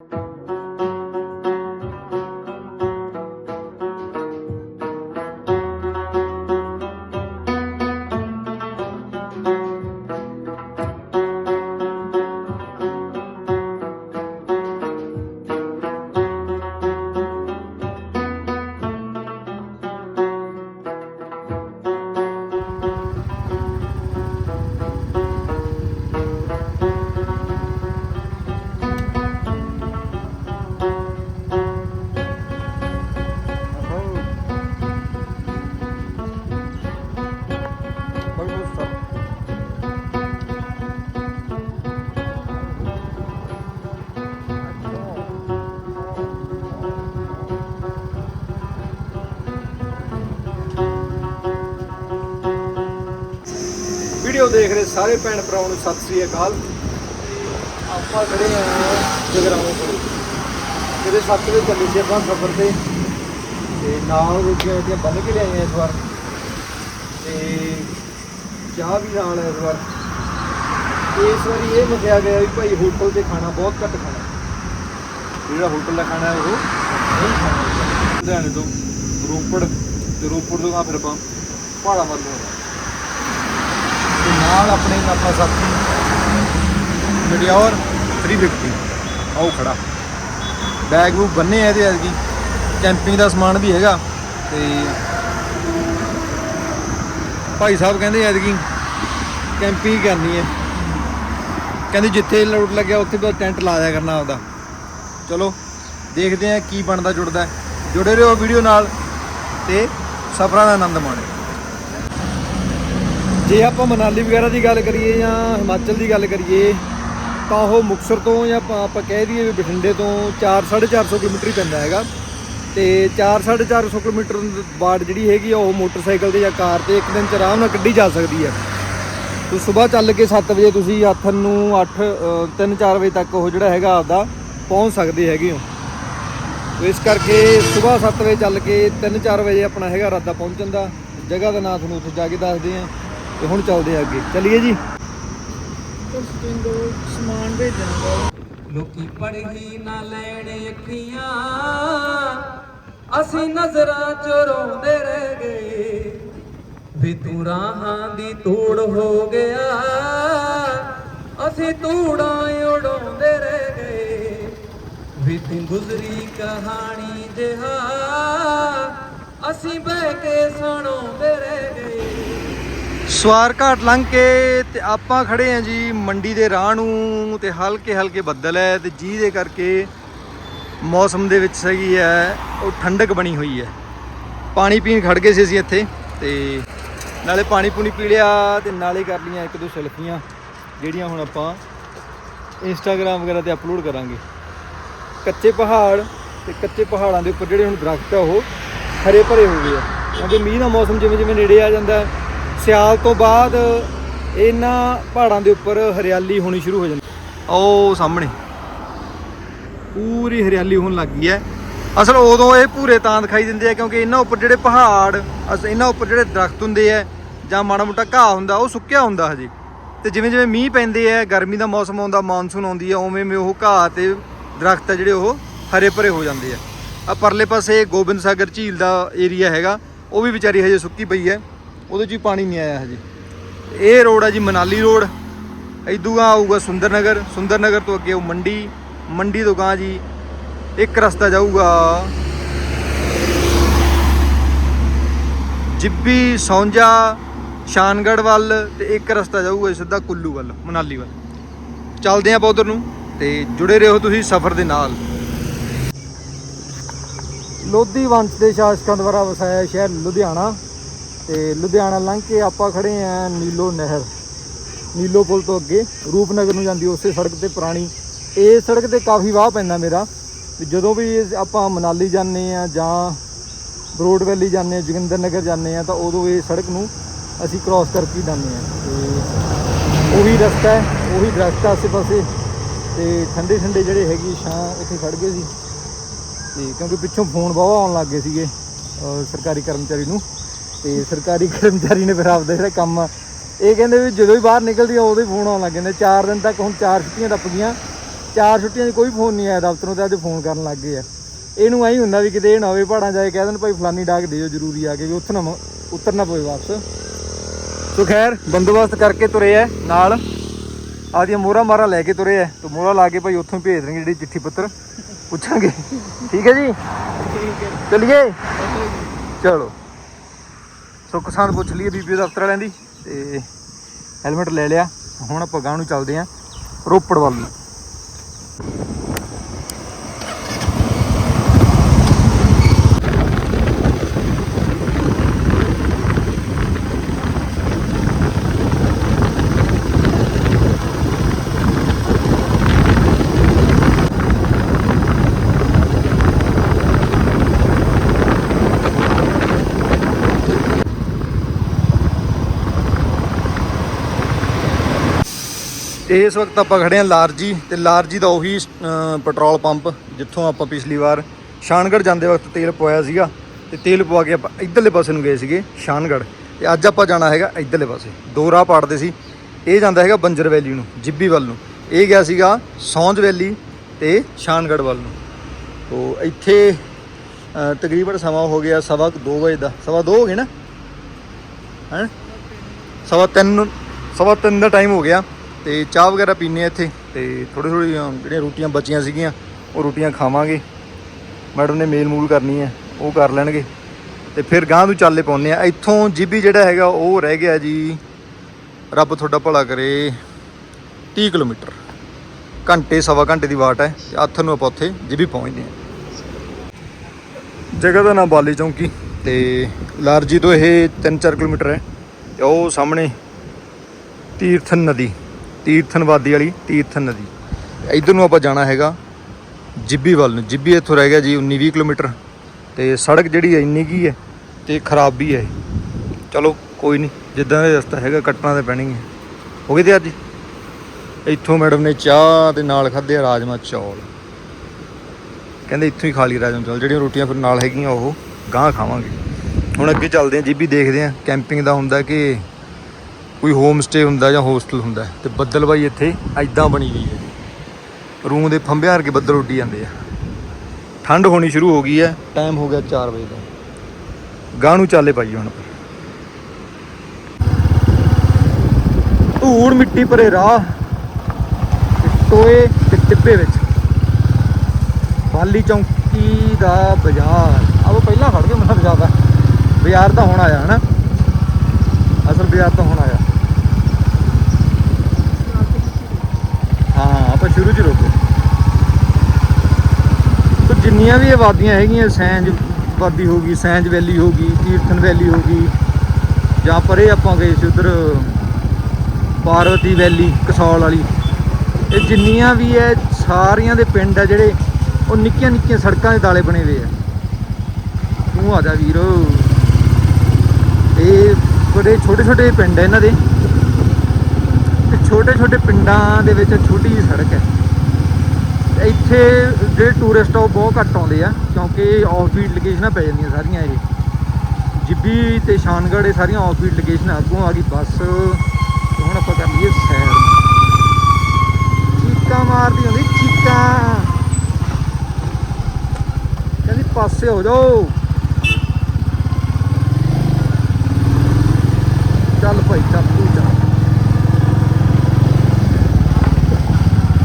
you video ਦੇਖ ਰਹੇ ਸਾਰੇ ਭੈਣ ਭਰਾਵਾਂ ਨੂੰ ਸਤਿ ਸ੍ਰੀ ਅਕਾਲ। ਆਪਾਂ ਖੜੇ ਆ ਜਗਰਾਉਂ ਕੋਲ। ਜਿਹੜੇ 7 ਵਜੇ ਚੱਲੇ ਸੀ ਆਪਾਂ ਸਫ਼ਰ ਤੇ। ਤੇ ਨਾਲ ਰੋਟੀਆਂ ਜਿਹੜੀਆਂ ਬੰਨ ਕੇ ਲਿਆਈਆਂ ਇਸ ਵਾਰ ਤੇ ਚਾਹ ਵੀ ਨਾਲ ਇਸ ਵਾਰ ਇਸ ਵਾਰੀ ਇਹ ਮੰਗਿਆ ਗਿਆ ਵੀ ਭਾਈ ਹੋਟਲ ਤੇ ਖਾਣਾ ਬਹੁਤ ਘੱਟ ਖਾਣਾ। ਜਿਹੜਾ ਹੋਟਲ ਦਾ ਖਾਣਾ ਹੈ ਉਹ ਨਹੀਂ ਖਾਣਾ। ਲੁਧਿਆਣੇ ਤੋਂ ਰੋਪੜ, ਤੇ ਰੋਪੜ ਤੋਂ ਆ ਫਿਰ ਆਪਾਂ ਪਹਾੜਾਂ ਵੱਲ ਨੂੰ। ਤੇ ਨਾਲ ਆਪਣੇ ਆਪਣਾ ਸਾਥੀ ਮਡਿਓਰ 350 ਆਓ ਖੜਾ। ਬੈਗ ਨੂੰ ਬੰਨੇ ਆ ਇਹਦੇ ਐਤਕੀ। ਕੈਂਪਿੰਗ ਦਾ ਸਮਾਨ ਵੀ ਹੈਗਾ ਤੇ ਭਾਈ ਸਾਹਿਬ ਕਹਿੰਦੇ ਐਤਕੀ ਕੈਂਪਿੰਗ ਕਰਨੀ ਹੈ। ਕਹਿੰਦੇ ਜਿੱਥੇ ਲੋਡ ਲੱਗਿਆ ਉੱਥੇ ਬਸ ਟੈਂਟ ਲਾ ਦਿਆ ਕਰਨਾ ਆਪਦਾ। ਚਲੋ, ਦੇਖਦੇ ਆ ਕੀ ਬਣਦਾ ਜੁੜਦਾ। ਹੈ। ਜੁੜੇ ਰਹੋ ਵੀਡੀਓ ਨਾਲ ਤੇ ਸਫ਼ਰਾਂ ਦਾ ਆਨੰਦ ਮਾਣੋ ਜੇ ਆਪਾਂ ਮਨਾਲੀ ਵਗੈਰਾ ਦੀ ਗੱਲ ਕਰੀਏ ਜਾਂ ਹਿਮਾਚਲ ਦੀ ਗੱਲ ਕਰੀਏ, ਤਾਂ ਉਹ ਮੁਕਸਰ ਤੋਂ ਜਾਂ ਆਪਾਂ ਕਹਿ ਦਈਏ ਵੀ ਬਠਿੰਡੇ ਤੋਂ 4 450 ਕਿਲੋਮੀਟਰ ਹੀ ਪੈਂਦਾ ਹੈਗਾ। ਤੇ 4 450 ਕਿਲੋਮੀਟਰ ਬਾੜ ਜਿਹੜੀ ਹੈਗੀ ਆ, ਉਹ ਮੋਟਰਸਾਈਕਲ ਤੇ ਜਾਂ ਕਾਰ ਤੇ ਇੱਕ ਦਿਨ ਚ ਆਰਾਮ ਨਾਲ ਕੱਢੀ ਜਾ ਸਕਦੀ ਹੈ ਤੁਸੀਂ ਸਵੇਰ ਚੱਲ ਕੇ 7 ਵਜੇ ਤੁਸੀਂ ਆਥਨ ਨੂੰ 8 3 4 ਵਜੇ ਤੱਕ ਉਹ ਜਿਹੜਾ ਹੈਗਾ ਆਪਦਾ ਪਹੁੰਚ ਸਕਦੇ ਹੈਗੇ ਹੋ। ਇਸ ਕਰਕੇ ਸਵੇਰ 7 ਵਜੇ ਚੱਲ ਕੇ 3 4 ਵਜੇ ਆਪਣਾ ਹੈਗਾ ਰਾਦਾ ਪਹੁੰਚਣ ਦਾ। ਜਗ੍ਹਾ ਦਾ ਨਾਂ ਤੁਹਾਨੂੰ ਉੱਥੇ ਜਾ ਕੇ ਦੱਸਦੇ ਆ। ਤੇ ਹੁਣ ਚੱਲਦੇ ਆ ਅੱਗੇ। ਚੱਲੀਏ ਜੀ। ਸਮਾਨ ਭੇਜਣਾ ਲੋਕੀ ਪੜ੍ਹੀ ਨਾ ਲੈਣ ਅੱਖੀਆਂ, ਅਸੀਂ ਨਜ਼ਰਾਂ ਚ ਰੋਂਦੇ ਰਹਿ ਗਏ। ਵੀ ਤੂੰ ਰਾਹਾਂ ਦੀ ਧੂੜ ਹੋ ਗਿਆ, ਅਸੀਂ ਧੂੜਾਂ ਉਡਾਉਂਦੇ ਰਹਿ ਗਏ। ਵੀ ਤੂੰ ਗੁਜ਼ਰੀ ਕਹਾਣੀ ਜਿਹਾ, ਅਸੀਂ ਬਹਿ ਕੇ ਸੁਣਾਉਂਦੇ ਰਹਿ ਗਏ। ਸਵਾਰ ਘਾਟ ਲੰਘ ਕੇ ਤੇ ਆਪਾਂ ਖੜੇ ਆ ਜੀ ਮੰਡੀ ਦੇ ਰਾਹ ਨੂੰ ਤੇ ਹਲਕੇ ਹਲਕੇ ਬੱਦਲ ਹੈ ਤੇ ਜਿਹਦੇ ਕਰਕੇ ਮੌਸਮ ਦੇ ਵਿੱਚ ਸਹੀ ਹੈ, ਉਹ ਠੰਡਕ ਬਣੀ ਹੋਈ ਹੈ। ਪਾਣੀ ਪੀਣ ਖੜ ਗਏ ਸੀ ਅਸੀਂ ਇੱਥੇ ਤੇ ਨਾਲੇ ਪਾਣੀ ਪੂਣੀ ਪੀ ਲਿਆ ਤੇ ਨਾਲੇ ਕਰ ਲੀਆਂ ਇੱਕ ਦੋ ਸੈਲਫੀਆਂ, ਜਿਹੜੀਆਂ ਹੁਣ ਆਪਾਂ ਇੰਸਟਾਗ੍ਰam ਵਗੈਰਾ ਤੇ ਅਪਲੋਡ ਕਰਾਂਗੇ। ਕੱਚੇ ਪਹਾੜ ਤੇ ਕੱਚੇ ਪਹਾੜਾਂ ਦੇ ਉੱਪਰ ਜਿਹੜੇ ਹੁਣ ਦਰਖਤ ਆ, ਉਹ ਹਰੇ ਭਰੇ ਹੋ ਗਏ ਆ। ਕਿਉਂਕਿ ਮੀਂਹ ਦਾ ਮੌਸਮ ਜਿਵੇਂ ਜਿਵੇਂ ਨੇੜੇ ਆ ਜਾਂਦਾ ਸਿਆਲ ਤੋਂ ਬਾਅਦ ਇਹਨਾਂ ਪਹਾੜਾਂ ਦੇ ਉੱਪਰ ਹਰਿਆਲੀ ਹੋਣੀ ਸ਼ੁਰੂ ਹੋ ਜਾਂਦੀ ਉਹ ਸਾਹਮਣੇ। ਪੂਰੀ ਹਰਿਆਲੀ ਹੋਣ ਲੱਗ ਗਈ ਹੈ। ਅਸਲ ਉਦੋਂ ਇਹ ਪੂਰੇ ਤਾਂ ਦਿਖਾਈ ਦਿੰਦੇ ਆ ਕਿਉਂਕਿ ਇਹਨਾਂ ਉੱਪਰ ਜਿਹੜੇ ਪਹਾੜ, ਅਸ, ਇਹਨਾਂ ਉੱਪਰ ਜਿਹੜੇ ਦਰਖਤ ਹੁੰਦੇ ਆ ਜਾਂ ਮਾੜਾ ਮੋਟਾ ਘਾਹ ਹੁੰਦਾ, ਉਹ ਸੁੱਕਿਆ ਹੁੰਦਾ ਹਜੇ। ਤੇ ਜਿਵੇਂ ਜਿਵੇਂ ਮੀਂਹ ਪੈਂਦੇ ਆ, ਗਰਮੀ ਦਾ ਮੌਸਮ ਆਉਂਦਾ, ਮਾਨਸੂਨ ਆਉਂਦੀ ਆ, ਉਵੇਂ ਉਵੇਂ ਉਹ ਘਾਹ ਤੇ ਦਰਖਤ ਆ ਜਿਹੜੇ ਉਹ ਹਰੇ ਭਰੇ ਹੋ ਜਾਂਦੇ ਆ। ਆ ਪਰਲੇ ਪਾਸੇ ਗੋਬਿੰਦ ਸਾਗਰ ਝੀਲ ਦਾ ਏਰੀਆ ਹੈਗਾ, ਉਹ ਵੀ ਵਿਚਾਰੀ ਹਜੇ ਸੁੱਕੀ ਪਈ ਹੈ। ਉਹਦੇ 'ਚ ਵੀ ਪਾਣੀ ਨਹੀਂ ਆਇਆ ਹਜੇ। ਇਹ ਰੋਡ ਆ ਜੀ ਮਨਾਲੀ ਰੋਡ। ਇਦੂ ਆਊਗਾ ਸੁੰਦਰਨਗਰ। ਸੁੰਦਰਨਗਰ ਤੋਂ ਅੱਗੇ ਉਹ ਮੰਡੀ। ਮੰਡੀ ਤੋਂ ਗਾਂ ਜੀ ਇੱਕ ਰਸਤਾ ਜਾਊਗਾ। ਜਿੱਬੀ, ਸੌਂਜਾ ਸ਼ਾਨਗੜ ਵੱਲ ਤੇ ਇੱਕ ਰਸਤਾ ਜਾਊਗਾ ਸਿੱਧਾ ਕੁੱਲੂ ਵੱਲ, ਮਨਾਲੀ ਵੱਲ। ਚੱਲਦੇ ਆਪਾਂ ਉਧਰ ਨੂੰ ਤੇ ਜੁੜੇ ਰਹੋ ਤੁਸੀਂ ਸਫ਼ਰ ਦੇ ਨਾਲ। ਲੋਧੀ ਵੰਸ਼ ਦੇ ਸ਼ਾਸਕਾਂ ਦੁਆਰਾ ਵਸਾਇਆ ਸ਼ਹਿਰ ਲੁਧਿਆਣਾ। ਤੇ ਲੁਧਿਆਣਾ ਲੰਘ ਕੇ ਆਪਾਂ ਖੜੇ ਆ ਨੀਲੋ ਨਹਿਰ। ਨੀਲੋ ਪੁਲ ਤੋਂ ਅੱਗੇ। ਰੂਪਨਗਰ ਨੂੰ ਜਾਂਦੀ ਉਸੇ ਸੜਕ ਤੇ ਪੁਰਾਣੀ। ਇਹ ਸੜਕ ਤੇ ਕਾਫੀ ਵਾਹ ਪੈਂਦਾ ਮੇਰਾ। ਵੀ ਜਦੋਂ ਵੀ ਆਪਾਂ ਮਨਾਲੀ ਜਾਂਦੇ ਆ ਜਾਂ ਬਰੋਡ ਵੈਲੀ ਜਾਂਦੇ ਆ, ਜੋਗਿੰਦਰ ਨਗਰ ਜਾਂਦੇ ਆ, ਤਾਂ ਉਦੋਂ ਇਹ ਸੜਕ ਨੂੰ ਅਸੀਂ ਕ੍ਰਾਸ ਕਰਕੇ ਜਾਂਦੇ ਆ। ਤੇ ਉਹੀ ਰਸਤਾ ਹੈ, ਉਹੀ ਦਰਖਤ ਆ ਆਸੇ ਪਾਸੇ ਤੇ ਠੰਡੇ ਠੰਡੇ ਜਿਹੜੇ ਹੈਗੇ ਛਾਂ ਇੱਥੇ ਖੜ ਗਏ ਸੀ। ਤੇ ਕਿਉਂਕਿ ਪਿੱਛੋਂ ਫੋਨ ਬਹੁਤ ਆਉਣ ਲੱਗ ਗਏ ਸੀਗੇ ਸਰਕਾਰੀ ਕਰਮਚਾਰੀ ਨੂੰ। ਤੇ ਸਰਕਾਰੀ ਕਰਮਚਾਰੀ ਨੇ ਫਿਰ ਆਪਦਾ ਜਿਹੜਾ ਕੰਮ ਆ ਇਹ ਕਹਿੰਦੇ ਵੀ ਜਦੋਂ ਹੀ ਬਾਹਰ ਨਿਕਲਦੀ ਆ ਉਦੋਂ ਹੀ ਫੋਨ ਆਉਣ ਲੱਗ ਜਾਂਦੇ। ਚਾਰ ਦਿਨ ਤੱਕ ਹੁਣ ਚਾਰ ਛੁੱਟੀਆਂ ਟੱਪ ਗਈਆਂ। ਚਾਰ ਛੁੱਟੀਆਂ 'ਚ ਕੋਈ ਫੋਨ ਨਹੀਂ ਆਇਆ ਦਫ਼ਤਰੋਂ ਤੇ ਅੱਜ ਫੋਨ ਕਰਨ ਲੱਗ ਗਏ ਆ। ਇਹਨੂੰ ਐਂ ਹੁੰਦਾ ਵੀ ਕਿਤੇ ਇਹ ਨਾ ਹੋਵੇ ਪਹਾੜਾਂ ਜਾਏ ਕਹਿ ਦੇਣ ਭਾਈ ਫਲਾਨੀ ਡਾਕ ਦਿਓ ਜ਼ਰੂਰੀ ਆ ਕੇ ਵੀ ਉੱਥੇ ਨਾ ਮ- ਉਤਰਨਾ ਪਵੇ ਵਾਪਸ। ਸੋ ਖੈਰ ਬੰਦੋਬਸਤ ਕਰਕੇ ਤੁਰੇ ਐ ਨਾਲ ਆਦੀਆਂ ਮੋਹਰਾ ਮਾਰਾ ਲੈ ਕੇ ਤੁਰੇ ਐ ਤੇ ਮੋਹਰਾ ਲਾ ਕੇ ਭਾਈ ਉੱਥੋਂ ਭੇਜ ਦੇਣਗੇ ਜਿਹੜੀ ਚਿੱਠੀ ਪੱਤਰ। ਪੁੱਛਾਂਗੇ। ਠੀਕ ਹੈ ਜੀ? ਚਲਿਏ। ਚਲੋ। ਸੋ ਕਿਸਾਨ ਪੁੱਛ ਲਈਏ ਬੀਬੀ ਦਫ਼ਤਰ ਵਾਲਿਆਂ ਦੀ ਤੇ ਹੈਲਮਟ ਲੈ ਲਿਆ। ਹੁਣ ਆਪਾਂ ਗਾਂ ਨੂੰ ਚੱਲਦੇ ਆਂ ਰੋਪੜ ਵੱਲ ਨੂੰ। ਇਸ ਵਕਤ ਆਪਾਂ ਖੜੇ ਹਾਂ ਲਾਰਜੀ ਤੇ ਲਾਰਜੀ ਦਾ ਉਹੀ ਪੈਟਰੋਲ ਪੰਪ ਜਿੱਥੋਂ ਆਪਾਂ ਪਿਛਲੀ ਵਾਰ ਸ਼ਾਨਗੜ ਜਾਂਦੇ ਵਕਤ ਤੇਲ ਪਵਾਇਆ ਸੀਗਾ ਤੇ ਤੇਲ ਪਵਾ ਕੇ ਆਪਾਂ ਇਧਰਲੇ ਪਾਸੇ ਨੂੰ ਗਏ ਸੀਗੇ ਸ਼ਾਨਗੜ ਤੇ ਅੱਜ ਆਪਾਂ ਜਾਣਾ ਹੈਗਾ ਇਧਰਲੇ ਪਾਸੇ, ਦੋ ਰਾਹ ਪਾੜਦੇ ਸੀ। ਇਹ ਜਾਂਦਾ ਹੈਗਾ ਬੰਜਰ ਵੈਲੀ ਨੂੰ, ਜਿੱਬੀ ਵੱਲ ਨੂੰ। ਇਹ ਗਿਆ ਸੀਗਾ ਸੌਂਜ ਵੈਲੀ ਤੇ ਸ਼ਾਨਗੜ ਵੱਲ ਨੂੰ। ਤੋ ਇੱਥੇ ਤਕਰੀਬਨ ਸਮਾਂ ਹੋ ਗਿਆ ਸਵਾ 2 ਵਜੇ ਦਾ। ਸਵਾ 2 ਹੋ ਗਏ ਨਾ? ਹੈ? ਸਵਾ ਤਿੰਨ ਸਵਾ ਤਿੰਨ ਦਾ ਟਾਈਮ ਹੋ ਗਿਆ। ਤੇ ਚਾਹ ਵਗੈਰਾ ਪੀਨੇ ਆ ਇੱਥੇ ਤੇ ਥੋੜੀ ਥੋੜੀ ਜਿਹੜੀਆਂ ਰੋਟੀਆਂ ਬਚੀਆਂ ਸੀਗੀਆਂ, ਉਹ ਰੋਟੀਆਂ ਖਾਵਾਂਗੇ। ਮੈਡਮ ਨੇ ਮੇਲ ਮੂਲ ਕਰਨੀ ਹੈ, ਉਹ ਕਰ ਲੈਣਗੇ। ਤੇ ਫਿਰ ਗਾਂ ਨੂੰ ਚਾਲੇ ਪਾਉਨੇ ਆ ਇੱਥੋਂ ਜੀਬੀ ਜਿਹੜਾ ਹੈਗਾ, ਉਹ ਰਹਿ ਗਿਆ ਜੀ। ਰੱਬ ਤੁਹਾਡਾ ਭਲਾ ਕਰੇ। 30 ਕਿਲੋਮੀਟਰ। ਘੰਟੇ, ਸਵਾ ਘੰਟੇ ਦੀ ਵਾਟ ਹੈ ਤੇ ਅੱਥ ਨੂੰ ਆਪਾਂ ਉੱਥੇ ਜੀਬੀ ਪਹੁੰਚਦੇ ਹਾਂ। ਜਗ੍ਹਾ ਦਾ ਨਾਮ ਬਾਲੀ ਚੌਂਕੀ ਤੇ ਲਾਰਜੀ ਤੋਂ ਇਹ 3-4 ਕਿਲੋਮੀਟਰ ਹੈ। ਤੇ ਉਹ ਸਾਹਮਣੇ ਤੀਰਥਨ ਨਦੀ। ਤੀਰਥਨ ਵਾਦੀ ਵਾਲੀ ਤੀਰਥਨ ਨਦੀ। ਇਧਰ ਨੂੰ ਆਪਾਂ ਜਾਣਾ ਹੈਗਾ ਜਿੱਬੀ ਵੱਲ ਨੂੰ। ਜਿੱਬੀ ਇੱਥੋਂ ਰਹਿ ਗਿਆ ਜੀ 19-20 ਕਿਲੋਮੀਟਰ। ਤੇ ਸੜਕ ਜਿਹੜੀ ਹੈ ਇੰਨੀ ਕੀ ਹੈ ਤੇ ਖਰਾਬ ਵੀ ਹੈ। ਚਲੋ ਕੋਈ ਨਹੀਂ, ਜਿੱਦਾਂ ਦਾ ਰਸਤਾ ਹੈਗਾ ਕੱਟਣਾ ਤੇ ਪੈਣੀ ਹੈ ਹੋ। ਗਏ ਤੇ ਅੱਜ? ਇੱਥੋਂ ਮੈਡਮ ਨੇ ਚਾਹ ਦੇ ਨਾਲ ਖਾਧੇ ਆ ਰਾਜਮਾ ਚੌਲ। ਕਹਿੰਦੇ ਇੱਥੋਂ ਹੀ ਖਾ ਲਈ ਰਾਜਮਾ ਚੌਲ। ਜਿਹੜੀਆਂ ਰੋਟੀਆਂ ਫਿਰ ਨਾਲ ਹੈਗੀਆਂ ਉਹ ਗਾਂ ਖਾਵਾਂਗੇ। ਹੁਣ ਅੱਗੇ ਚੱਲਦੇ ਹਾਂ, ਜੀਬੀ ਦੇਖਦੇ ਹਾਂ। ਕੈਂਪਿੰਗ ਦਾ ਹੁੰਦਾ ਕਿ ਕੋਈ ਹੋਮ ਸਟੇ ਹੁੰਦਾ ਜਾਂ ਹੋਸਟਲ ਹੁੰਦਾ ਤੇ ਬੱਦਲ ਬਾਈ ਇੱਥੇ ਐਦਾਂ ਬਣੀ ਗਈ ਹੈ। ਰੂਮ ਦੇ ਫੰਬਿਆਂ ਵਰਗੇ ਬੱਦਲ ਉੱਡੀ ਜਾਂਦੇ ਆ। ਠੰਡ ਹੋਣੀ ਸ਼ੁਰੂ ਹੋ ਗਈ ਹੈ। ਟਾਈਮ ਹੋ ਗਿਆ 4 ਵਜੇ ਦਾ। ਗਾਂ ਨੂੰ ਚਾਲੇ ਪਾਈ ਹੁਣ ਧੂੜ ਮਿੱਟੀ ਭਰੇ ਰਾਹ ਟੋਏ ਤੇ ਟਿੱਬੇ ਵਿੱਚ। ਬਾਲੀ ਚੌਂਕੀ ਦਾ ਬਾਜ਼ਾਰ। ਆਹ ਪਹਿਲਾਂ ਖੜ ਗਏ ਮੈਨੂੰ ਜ਼ਿਆਦਾ ਬਾਜ਼ਾਰ ਤਾਂ ਹੁਣ ਆਇਆ ਹਨਾ? ਅਸਲ ਬਾਜ਼ਾਰ ਤਾਂ ਹੁਣ ਆਇਆ ਹਾਂ ਆਪਾਂ ਸ਼ੁਰੂ ਚ ਰੋਕੇ ਤੋ ਜਿੰਨੀਆਂ ਵੀ ਆਬਾਦੀਆਂ ਹੈਗੀਆਂ, ਸੈਂਜ ਆਬਾਦੀ ਹੋ ਗਈ, ਸੈਂਜ ਵੈਲੀ ਹੋ ਗਈ ਤੀਰਥਨ ਵੈਲੀ ਹੋ ਗਈ, ਜਾਂ ਪਰੇ ਆਪਾਂ ਗਏ ਸੀ ਉਧਰ ਪਾਰਵਤੀ ਵੈਲੀ, ਕਸੌਲ ਵਾਲੀ, ਇਹ ਜਿੰਨੀਆਂ ਵੀ ਹੈ, ਸਾਰੀਆਂ ਦੇ ਪਿੰਡ ਆ ਜਿਹੜੇ, ਉਹ ਨਿੱਕੀਆਂ ਨਿੱਕੀਆਂ ਸੜਕਾਂ ਦੇ ਦਾਲੇ ਬਣੇ ਹੋਏ ਆ। ਤੂੰ ਆ ਜਾ ਵੀਰੋ। ਇਹ ਬੜੇ ਛੋਟੇ ਛੋਟੇ ਪਿੰਡ ਆ ਇਹਨਾਂ ਦੇ। ਤੇ ਛੋਟੇ ਛੋਟੇ ਪਿੰਡਾਂ ਦੇ ਵਿੱਚ ਛੋਟੀ ਜਿਹੀ ਸੜਕ ਹੈ। ਇੱਥੇ ਜਿਹੜੇ ਟੂਰਿਸਟ ਆ ਉਹ ਬਹੁਤ ਘੱਟ ਆਉਂਦੇ ਆ, ਕਿਉਂਕਿ ਆਫ ਬੀਟ ਲੋਕੇਸ਼ਨਾਂ ਪੈ ਜਾਂਦੀਆਂ ਸਾਰੀਆਂ ਇਹ। ਜਿੱਬੀ ਤੇ ਸ਼ਾਨਗੜ੍ਹ ਇਹ ਸਾਰੀਆਂ ਆਫ ਬੀਟ ਲੋਕੇਸ਼ਨਾਂ ਅੱਗੋਂ ਆ ਗਈ ਬੱਸ। ਹੁਣ ਆਪਾਂ ਕਰ ਲਈਏ ਸੈਰ। ਚੀਕਾਂ ਮਾਰਦੀ ਹੁੰਦੀ ਚੀਕਾਂ। ਕਹਿੰਦੀ ਪਾਸੇ ਹੋ ਜਾਓ। ਚੱਲ ਭਾਈ, ਚੱਲ ਤੂੰ ਚੱਲ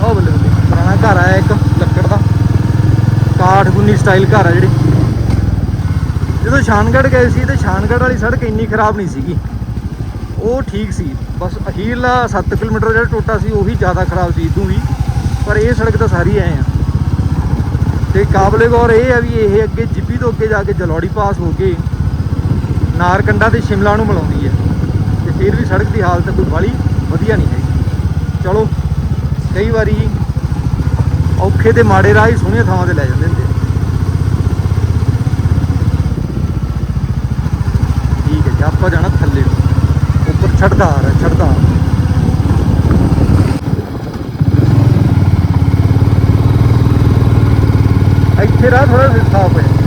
ਉਹ ਬੱਲੇ ਬੱਲੇ ਪੁਰਾਣਾ ਘਰ ਆਇਆ ਇੱਕ ਲੱਕੜ ਦਾ ਕਾਠ ਸਟਾਈਲ ਘਰ ਆ ਜਿਹੜੇ। ਜਦੋਂ ਸ਼ਾਨਗੜ੍ਹ ਗਏ ਸੀ ਤੇ ਸ਼ਾਨਗੜ੍ਹ ਵਾਲੀ ਸੜਕ ਇੰਨੀ ਖਰਾਬ ਨਹੀਂ ਸੀਗੀ। ਉਹ ਠੀਕ ਸੀ। ਬਸ ਅਖੀਰਲਾ 7 ਕਿਲੋਮੀਟਰ ਜਿਹੜਾ ਟੋਟਾ ਸੀ, ਉਹੀ ਜ਼ਿਆਦਾ ਖਰਾਬ ਸੀ ਇਦੋਂ ਵੀ। ਪਰ ਇਹ ਸੜਕ ਤਾਂ ਸਾਰੀ ਐ ਆ। ਤੇ ਕਾਬਲੇ ਗੌਰ ਇਹ ਆ ਵੀ ਇਹ ਅੱਗੇ ਜਿੱਪੀ ਤੋਂ ਅੱਗੇ ਜਾ ਕੇ ਜਲੌੜੀ ਪਾਸ ਹੋ ਕੇ ਨਾਰਕੰਡਾ ਤੇ ਸ਼ਿਮਲਾ ਨੂੰ ਮਿਲਾਉਂਦੀ ਹੈ। ਤੇ ਫਿਰ ਵੀ ਸੜਕ ਦੀ ਹਾਲਤ ਕੋਈ ਬਾਲੀ ਵਧੀਆ ਨਹੀਂ ਹੈ ਚਲੋ, ਕਈ ਵਾਰੀ ਔਖੇ ਤੇ ਮਾੜੇ ਰਾਹ ਹੀ ਸੋਹਣੀਆਂ ਥਾਵਾਂ ਤੇ ਲੈ ਜਾਂਦੇ ਹੁੰਦੇ ਆ। ਠੀਕ ਹੈ ਜੀ ਆਪਾਂ ਜਾਣਾ ਥੱਲੇ ਉੱਪਰ ਛੱਡਦਾ ਆ ਰਿਹਾ ਇੱਥੇ ਰਾਹ ਥੋੜਾ ਸਾਫ਼ ਹੈ।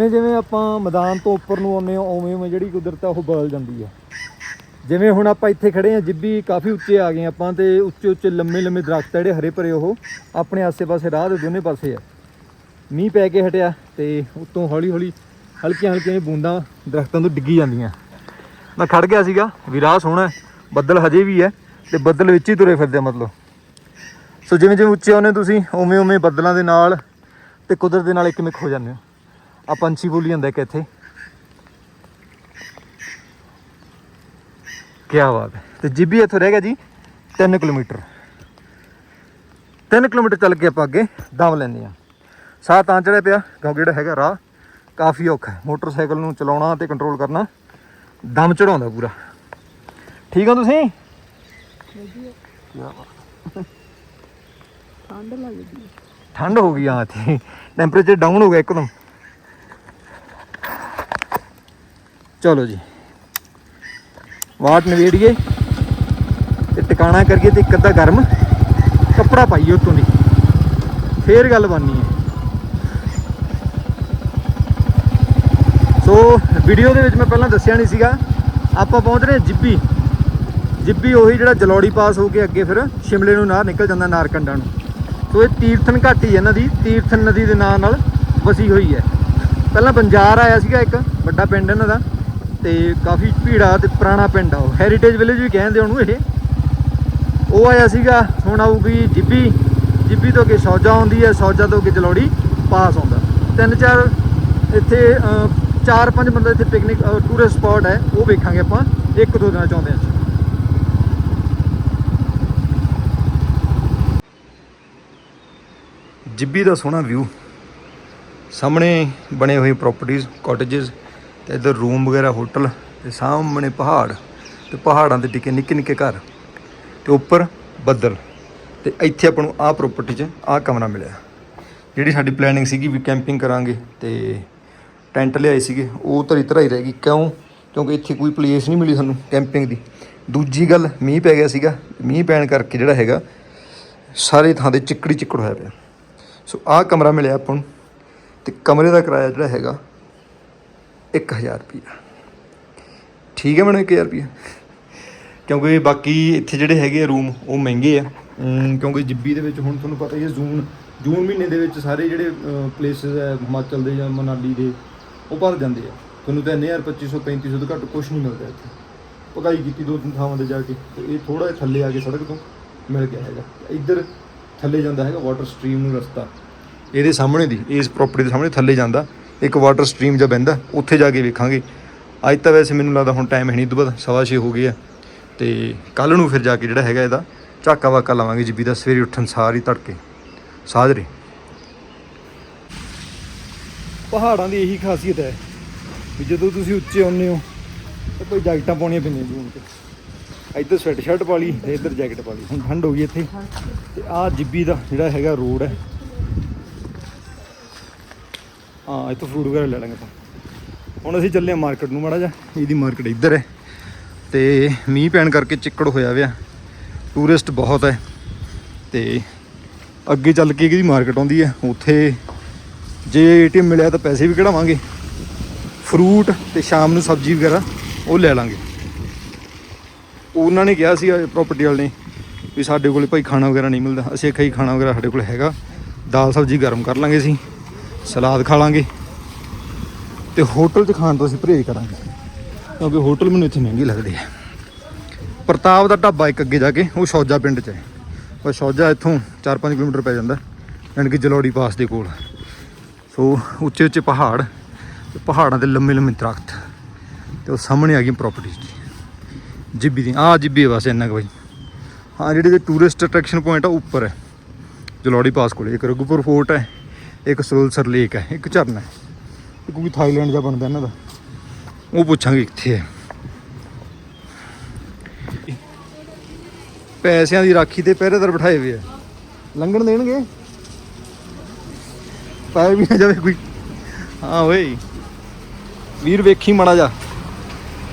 ਜਿਵੇਂ ਜਿਵੇਂ ਆਪਾਂ ਮੈਦਾਨ ਤੋਂ ਉੱਪਰ ਨੂੰ ਆਉਂਦੇ ਹਾਂ, ਉਵੇਂ ਉਵੇਂ ਜਿਹੜੀ ਕੁਦਰਤ ਆ, ਉਹ ਬਦਲ ਜਾਂਦੀ ਹੈ ਜਿਵੇਂ ਹੁਣ ਆਪਾਂ ਇੱਥੇ ਖੜੇ ਆ ਜਿੱਬੀ ਕਾਫੀ ਉੱਚੇ ਆ ਗਏ ਆਪਾਂ ਤੇ ਉੱਚੇ ਉੱਚੇ ਲੰਮੇ ਲੰਮੇ ਦਰਖਤ ਜਿਹੜੇ ਹਰੇ ਭਰੇ, ਉਹ ਆਪਣੇ ਆਸੇ-ਪਾਸੇ ਰਾਹ ਦੇ ਦੋਨੇ ਪਾਸੇ ਆ। ਮੀਂਹ ਪੈ ਕੇ ਹਟਿਆ ਤੇ ਉੱਤੋਂ ਹੌਲੀ ਹੌਲੀ ਹਲਕੀਆਂ ਹਲਕੀਆਂ ਬੂੰਦਾਂ ਦਰਖਤਾਂ ਤੋਂ ਡਿੱਗੀ ਜਾਂਦੀਆਂ। ਮੈਂ ਖੜ ਗਿਆ ਸੀਗਾ ਵੀ ਰਾਹ ਸੋਹਣਾ ਬੱਦਲ ਹਜੇ ਵੀ ਹੈ ਤੇ ਬੱਦਲ ਵਿੱਚ ਹੀ ਤੁਰੇ ਫਿਰਦੇ ਆ ਮਤਲਬ। ਸੋ ਜਿਵੇਂ ਜਿਵੇਂ ਉੱਚੇ ਆਉਂਦੇ ਤੁਸੀਂ, ਉਵੇਂ ਉਵੇਂ ਬੱਦਲਾਂ ਦੇ ਨਾਲ ਤੇ ਕੁਦਰਤ ਦੇ ਨਾਲ ਇੱਕ ਮਿਕ ਹੋ ਜਾਂਦੇ ਹੋ। ਆ ਪੰਛੀ ਬੋਲੀ ਜਾਂਦਾ ਇੱਕ ਇੱਥੇ। ਕੀ ਬਾਤ ਹੈ। ਤੇ ਜਿੱਬੀ ਇੱਥੋਂ ਰਹਿ ਗਿਆ ਜੀ 3 ਕਿਲੋਮੀਟਰ। 3 ਕਿਲੋਮੀਟਰ ਚੱਲ ਕੇ ਆਪਾਂ ਅੱਗੇ ਦਮ ਲੈਂਦੇ ਆ ਸਾਹ ਤਾਂ ਚੜਿਆ ਪਿਆ ਕਿਉਂਕਿ ਜਿਹੜਾ ਹੈਗਾ ਰਾਹ ਕਾਫੀ ਔਖਾ ਹੈ। ਮੋਟਰਸਾਈਕਲ ਨੂੰ ਚਲਾਉਣਾ ਤੇ ਕੰਟਰੋਲ ਕਰਨਾ ਦਮ ਚੜਾਉਂਦਾ ਪੂਰਾ। ਠੀਕ ਹੋ ਤੁਸੀਂ? ਠੰਡ ਲੱਗਦੀ ਹੈ। ਠੰਡ ਹੋ ਗਈ ਆ ਤੇ ਟੈਂਪਰੇਚਰ ਡਾਊਨ ਹੋ ਗਿਆ ਇੱਕਦਮ। ਚਲੋ ਜੀ। ਵਾਟ ਨਵੇੜੀਏ ਤੇ ਟਿਕਾਣਾ ਕਰੀਏ ਤੇ ਇੱਕ ਅੱਧਾ ਗਰਮ ਕੱਪੜਾ ਪਾਈਏ ਉਤੋਂ ਦੀ। ਫੇਰ ਗੱਲ ਬਣਨੀ ਹੈ। ਸੋ ਵੀਡੀਓ ਦੇ ਵਿੱਚ ਮੈਂ ਪਹਿਲਾਂ ਦੱਸਿਆ ਨਹੀਂ ਸੀਗਾ, ਆਪਾਂ ਪਹੁੰਚ ਰਹੇ ਜਿੱਬੀ ਜਿੱਬੀ ਉਹੀ ਜਿਹੜਾ ਜਲੌੜੀ ਪਾਸ ਹੋ ਕੇ ਅੱਗੇ ਫਿਰ ਸ਼ਿਮਲੇ ਨੂੰ ਨਾਰ ਨਿਕਲ ਜਾਂਦਾ ਨਾਰਕੰਡਾ ਨੂੰ। ਸੋ ਇਹ ਤੀਰਥਨ ਘਾਟੀ ਇਹਨਾਂ ਦੀ, ਤੀਰਥਨ ਨਦੀ ਦੇ ਨਾਂ ਨਾਲ ਵਸੀ ਹੋਈ ਹੈ। ਪਹਿਲਾਂ ਬੰਜਾਰ ਆਇਆ ਸੀਗਾ ਇੱਕ, ਵੱਡਾ ਪਿੰਡ ਇਹਨਾਂ ਦਾ। ਤੇ ਕਾਫੀ ਭੀੜਾ ਤੇ ਪੁਰਾਣਾ ਪਿੰਡ ਆ ਉਹ। ਹੈਰੀਟੇਜ ਵਿਲੇਜ ਵੀ ਕਹਿੰਦੇ ਉਹਨੂੰ ਇਹ। ਉਹ ਆਇਆ ਸੀਗਾ, ਹੁਣ ਆਊਗੀ ਜਿੱਬੀ। ਜਿੱਬੀ ਤੋਂ ਅੱਗੇ ਸੌਜਾ ਆਉਂਦੀ ਹੈ ਸੌਜਾ ਤੋਂ ਅੱਗੇ ਜਲੌੜੀ ਪਾਸ ਆਉਂਦਾ। ਤਿੰਨ ਚਾਰ ਇੱਥੇ ਚਾਰ ਪੰਜ ਬੰਦੇ ਇੱਥੇ ਪਿਕਨਿਕ ਟੂਰਿਸਟ ਸਪੌਟ ਹੈ ਉਹ ਵੇਖਾਂਗੇ ਆਪਾਂ, ਇੱਕ ਦੋ ਦਿਨਾਂ ਚਾਹੁੰਦੇ ਹਾਂ ਜਿੱਬੀ ਦਾ ਸੋਹਣਾ ਵਿਊ ਸਾਹਮਣੇ ਬਣੇ ਹੋਏ ਪ੍ਰਾਪਰਟੀਆਂ ਕਾਟੇजेस ਤੇ ਇਧਰ ਰੂਮ ਵਗੈਰਾ, ਹੋਟਲ ਤੇ ਸਾਹਮਣੇ ਪਹਾੜ ਤੇ ਪਹਾੜਾਂ ਦੇ ਟਿਕੇ, ਨਿੱਕੇ ਨਿੱਕੇ ਘਰ ਤੇ ਉੱਪਰ ਬੱਦਲ ਤੇ ਇੱਥੇ ਆਪਾਂ ਨੂੰ ਆਹ ਪ੍ਰਾਪਰਟੀ 'ਚ ਆਹ ਕਮਰਾ ਮਿਲਿਆ। ਜਿਹੜੀ ਸਾਡੀ ਪਲੈਨਿੰਗ ਸੀਗੀ ਵੀ ਕੈਂਪਿੰਗ ਕਰਾਂਗੇ ਤੇ ਟੈਂਟ ਲਿਆਏ ਸੀਗੇ, ਉਹ ਧਰੀ ਧਰਾਈ ਰਹਿ ਗਈ। ਕਿਉਂ? ਕਿਉਂਕਿ ਇੱਥੇ ਕੋਈ ਪਲੇਸ ਨਹੀਂ ਮਿਲੀ ਸਾਨੂੰ ਕੈਂਪਿੰਗ ਦੀ। ਦੂਜੀ ਗੱਲ, ਮੀਂਹ ਪੈ ਗਿਆ ਸੀਗਾ, ਮੀਂਹ ਪੈਣ ਕਰਕੇ ਜਿਹੜਾ ਹੈਗਾ, ਸਾਰੇ ਥਾਂ ਤੇ ਚਿੱਕੜੀ ਚਿੱਕੜ ਹੋਇਆ ਪਿਆ। ਸੋ ਆਹ ਕਮਰਾ ਮਿਲਿਆ ਆਪਾਂ ਨੂੰ ਤੇ ਕਮਰੇ ਦਾ ਕਿਰਾਇਆ ਜਿਹੜਾ ਹੈਗਾ 1000 ਰੁਪਈਆ। ਠੀਕ ਹੈ ਮੈਨੂੰ 1000 ਰੁਪਈਆ? ਕਿਉਂਕਿ ਬਾਕੀ ਇੱਥੇ ਜਿਹੜੇ ਹੈਗੇ ਰੂਮ ਉਹ ਮਹਿੰਗੇ ਆ। ਕਿਉਂਕਿ ਜਿੱਬੀ ਦੇ ਵਿੱਚ ਹੁਣ ਤੁਹਾਨੂੰ ਪਤਾ ਹੀ ਹੈ ਜੂਨ ਜੂਨ ਮਹੀਨੇ ਦੇ ਵਿੱਚ ਸਾਰੇ ਜਿਹੜੇ ਪਲੇਸਸ ਹੈ ਹਿਮਾਚਲ ਦੇ ਜਾਂ ਮਨਾਲੀ ਦੇ ਉਹ ਭਰ ਜਾਂਦੇ ਆ। ਤੁਹਾਨੂੰ ਤਾਂ 1000 2500 3500 ਤੋਂ ਘੱਟ ਕੁਝ ਨਹੀਂ ਮਿਲਦਾ ਇੱਥੇ। ਪਕਾਈ ਕੀਤੀ ਦੋ ਤਿੰਨ ਥਾਵਾਂ ਤੇ ਜਾ ਕੇ ਤੇ ਇਹ ਥੋੜਾ ਜਿਹਾ ਥੱਲੇ ਆ ਕੇ ਸੜਕ ਤੋਂ ਮਿਲ ਗਿਆ ਹੈਗਾ। ਇੱਧਰ ਥੱਲੇ ਜਾਂਦਾ ਹੈਗਾ ਵਾਟਰ ਸਟਰੀਮ ਨੂੰ ਰਸਤਾ। ਇਹਦੇ ਸਾਹਮਣੇ ਦੀ ਇਸ ਪ੍ਰਾਪਰਟੀ ਦੇ ਸਾਹਮਣੇ ਥੱਲੇ ਜਾਂਦਾ। ਇੱਕ ਵਾਟਰ ਸਟਰੀਮ ਜਿਹਾ ਬਹਿੰਦਾ, ਉੱਥੇ ਜਾ ਕੇ ਵੇਖਾਂਗੇ। ਅੱਜ ਤਾਂ ਵੈਸੇ ਮੈਨੂੰ ਲੱਗਦਾ ਹੁਣ ਟਾਈਮ ਹੈ ਨਹੀਂ ਦੁਬਾਰਾ ਸਵਾ ਛੇ ਹੋ ਗਏ ਆ। ਤੇ ਕੱਲ ਨੂੰ ਫਿਰ ਜਾ ਕੇ ਜਿਹੜਾ ਹੈਗਾ ਇਹਦਾ ਝਾਕਾ ਵਾਕਾ ਲਾਵਾਂਗੇ ਜਿੱਬੀ ਦਾ, ਸਵੇਰੇ ਉੱਠਣ ਸਾਰ ਹੀ ਤੜਕੇ। ਸਾਜਰੇ। ਪਹਾੜਾਂ ਦੀ ਇਹੀ ਖਾਸੀਅਤ ਹੈ ਵੀ ਜਦੋਂ ਤੁਸੀਂ ਉੱਚੇ ਆਉਂਦੇ ਹੋ, ਤਾਂ ਕੋਈ ਜੈਕਟਾਂ ਪਾਉਣੀਆਂ ਪੈਂਦੀਆਂ ਜੂਨ ਤੇ। ਇੱਧਰ ਸਵੈਟ ਸ਼ਰਟ ਪਾ ਲਈ ਤੇ ਇੱਧਰ ਜੈਕਟ ਪਾ ਲਈ। ਹੁਣ ਠੰਡ ਹੋ ਗਈ ਇੱਥੇ। ਤੇ ਆਹ ਜਿੱਬੀ ਦਾ ਜਿਹੜਾ ਹੈਗਾ ਰੋਡ ਹੈ ਹਾਂ ਇੱਥੋਂ ਫਰੂਟ ਵਗੈਰਾ ਲੈ ਲਾਂਗੇ ਆਪਾਂ। ਹੁਣ ਅਸੀਂ ਚੱਲੇ ਆ ਮਾਰਕੀਟ ਨੂੰ, ਮਾੜਾ ਜਿਹਾ। ਇਹਦੀ ਮਾਰਕੀਟ ਇੱਧਰ ਹੈ ਤੇ ਮੀਂਹ ਪੈਣ ਕਰਕੇ ਚਿੱਕੜ ਹੋਇਆ ਵਿਆ ਟੂਰਿਸਟ ਬਹੁਤ ਹੈ ਤੇ ਅੱਗੇ ਚੱਲ ਕੇ ਇਹਦੀ ਮਾਰਕੀਟ ਆਉਂਦੀ ਹੈ। ਉੱਥੇ ਜੇ ਏਟੀਐਮ ਮਿਲਿਆ ਤਾਂ ਪੈਸੇ ਵੀ ਕਢਾਵਾਂਗੇ। ਫਰੂਟ ਤੇ ਸ਼ਾਮ ਨੂੰ ਸਬਜ਼ੀ ਵਗੈਰਾ ਉਹ ਲੈ ਲਾਂਗੇ। ਉਹਨਾਂ ਨੇ ਕਿਹਾ ਸੀ ਪ੍ਰਾਪਰਟੀ ਵਾਲੇ ਨੇ ਵੀ ਸਾਡੇ ਕੋਲੇ ਭਾਈ ਖਾਣਾ ਵਗੈਰਾ ਨਹੀਂ ਮਿਲਦਾ। ਅਸੀਂ ਆਖਿਆ ਜੀ, ਖਾਣਾ ਵਗੈਰਾ ਸਾਡੇ ਕੋਲ ਹੈਗਾ। ਦਾਲ ਸਬਜ਼ੀ ਗਰਮ ਕਰ ਲਾਂਗੇ ਅਸੀਂ। ਸਲਾਦ ਖਾ ਲਾਂਗੇ। ਤੇ ਹੋਟਲ 'ਚ ਖਾਣ ਤੋਂ ਅਸੀਂ ਪਰਹੇਜ਼ ਕਰਾਂਗੇ। ਕਿਉਂਕਿ ਹੋਟਲ ਮੈਨੂੰ ਇੱਥੇ ਮਹਿੰਗੇ ਲੱਗਦੇ ਆ ਪ੍ਰਤਾਪ ਦਾ ਢਾਬਾ ਇੱਕ ਅੱਗੇ ਜਾ ਕੇ, ਉਹ ਸੌਜਾ ਪਿੰਡ 'ਚ ਹੈ। ਪਰ ਸੌਜਾ ਇੱਥੋਂ 4-5 ਕਿਲੋਮੀਟਰ ਪੈ ਜਾਂਦਾ, ਯਾਨੀ ਕਿ ਜਲੋੜੀ ਪਾਸ ਦੇ ਕੋਲ। ਸੋ, ਉੱਚੇ ਉੱਚੇ ਪਹਾੜ, ਤੇ ਪਹਾੜਾਂ ਦੇ ਲੰਮੇ ਲੰਮੇ ਦਰਖਤ, ਤੇ ਉਹ ਸਾਹਮਣੇ ਆ ਗਈ ਪ੍ਰਾਪਰਟੀ ਜਿੱਬੀ ਦੀ ਆ ਜਿੱਬੀ ਬਸ ਇੰਨਾ ਕੁ ਬਾਈ। ਹਾਂ, ਜਿਹੜੇ ਟੂਰਿਸਟ ਅਟਰੈਕਸ਼ਨ ਪੁਆਇੰਟ ਆ ਉੱਪਰ ਹੈ। ਜਲੋੜੀ ਪਾਸ ਕੋਲੇ, ਇੱਕ ਰਘੂਪੁਰ ਫੋਰਟ ਹੈ। ਇੱਕ ਸੁਲਸਰ ਲੇਕ ਹੈ, ਇੱਕ ਝਰਨਾ ਹੈ। ਕੋਈ ਥਾਈਲੈਂਡ ਦਾ ਬਣਦਾ ਇਹਨਾਂ ਦਾ। ਉਹ ਪੁੱਛਾਂਗੇ ਕਿੱਥੇ ਹੈ। ਪੈਸਿਆਂ ਦੀ ਰਾਖੀ ਤੇ ਪਹਿਰੇਦਾਰ ਬਿਠਾਏ ਹੋਏ ਆ। ਲੰਘਣ ਦੇਣਗੇ? ਪਾਏ ਵੀ ਨਾ ਜਾਵੇ ਕੋਈ। ਹਾਂ ਓਏ। ਵੀਰ ਵੇਖੀ ਮਾੜਾ ਜਾ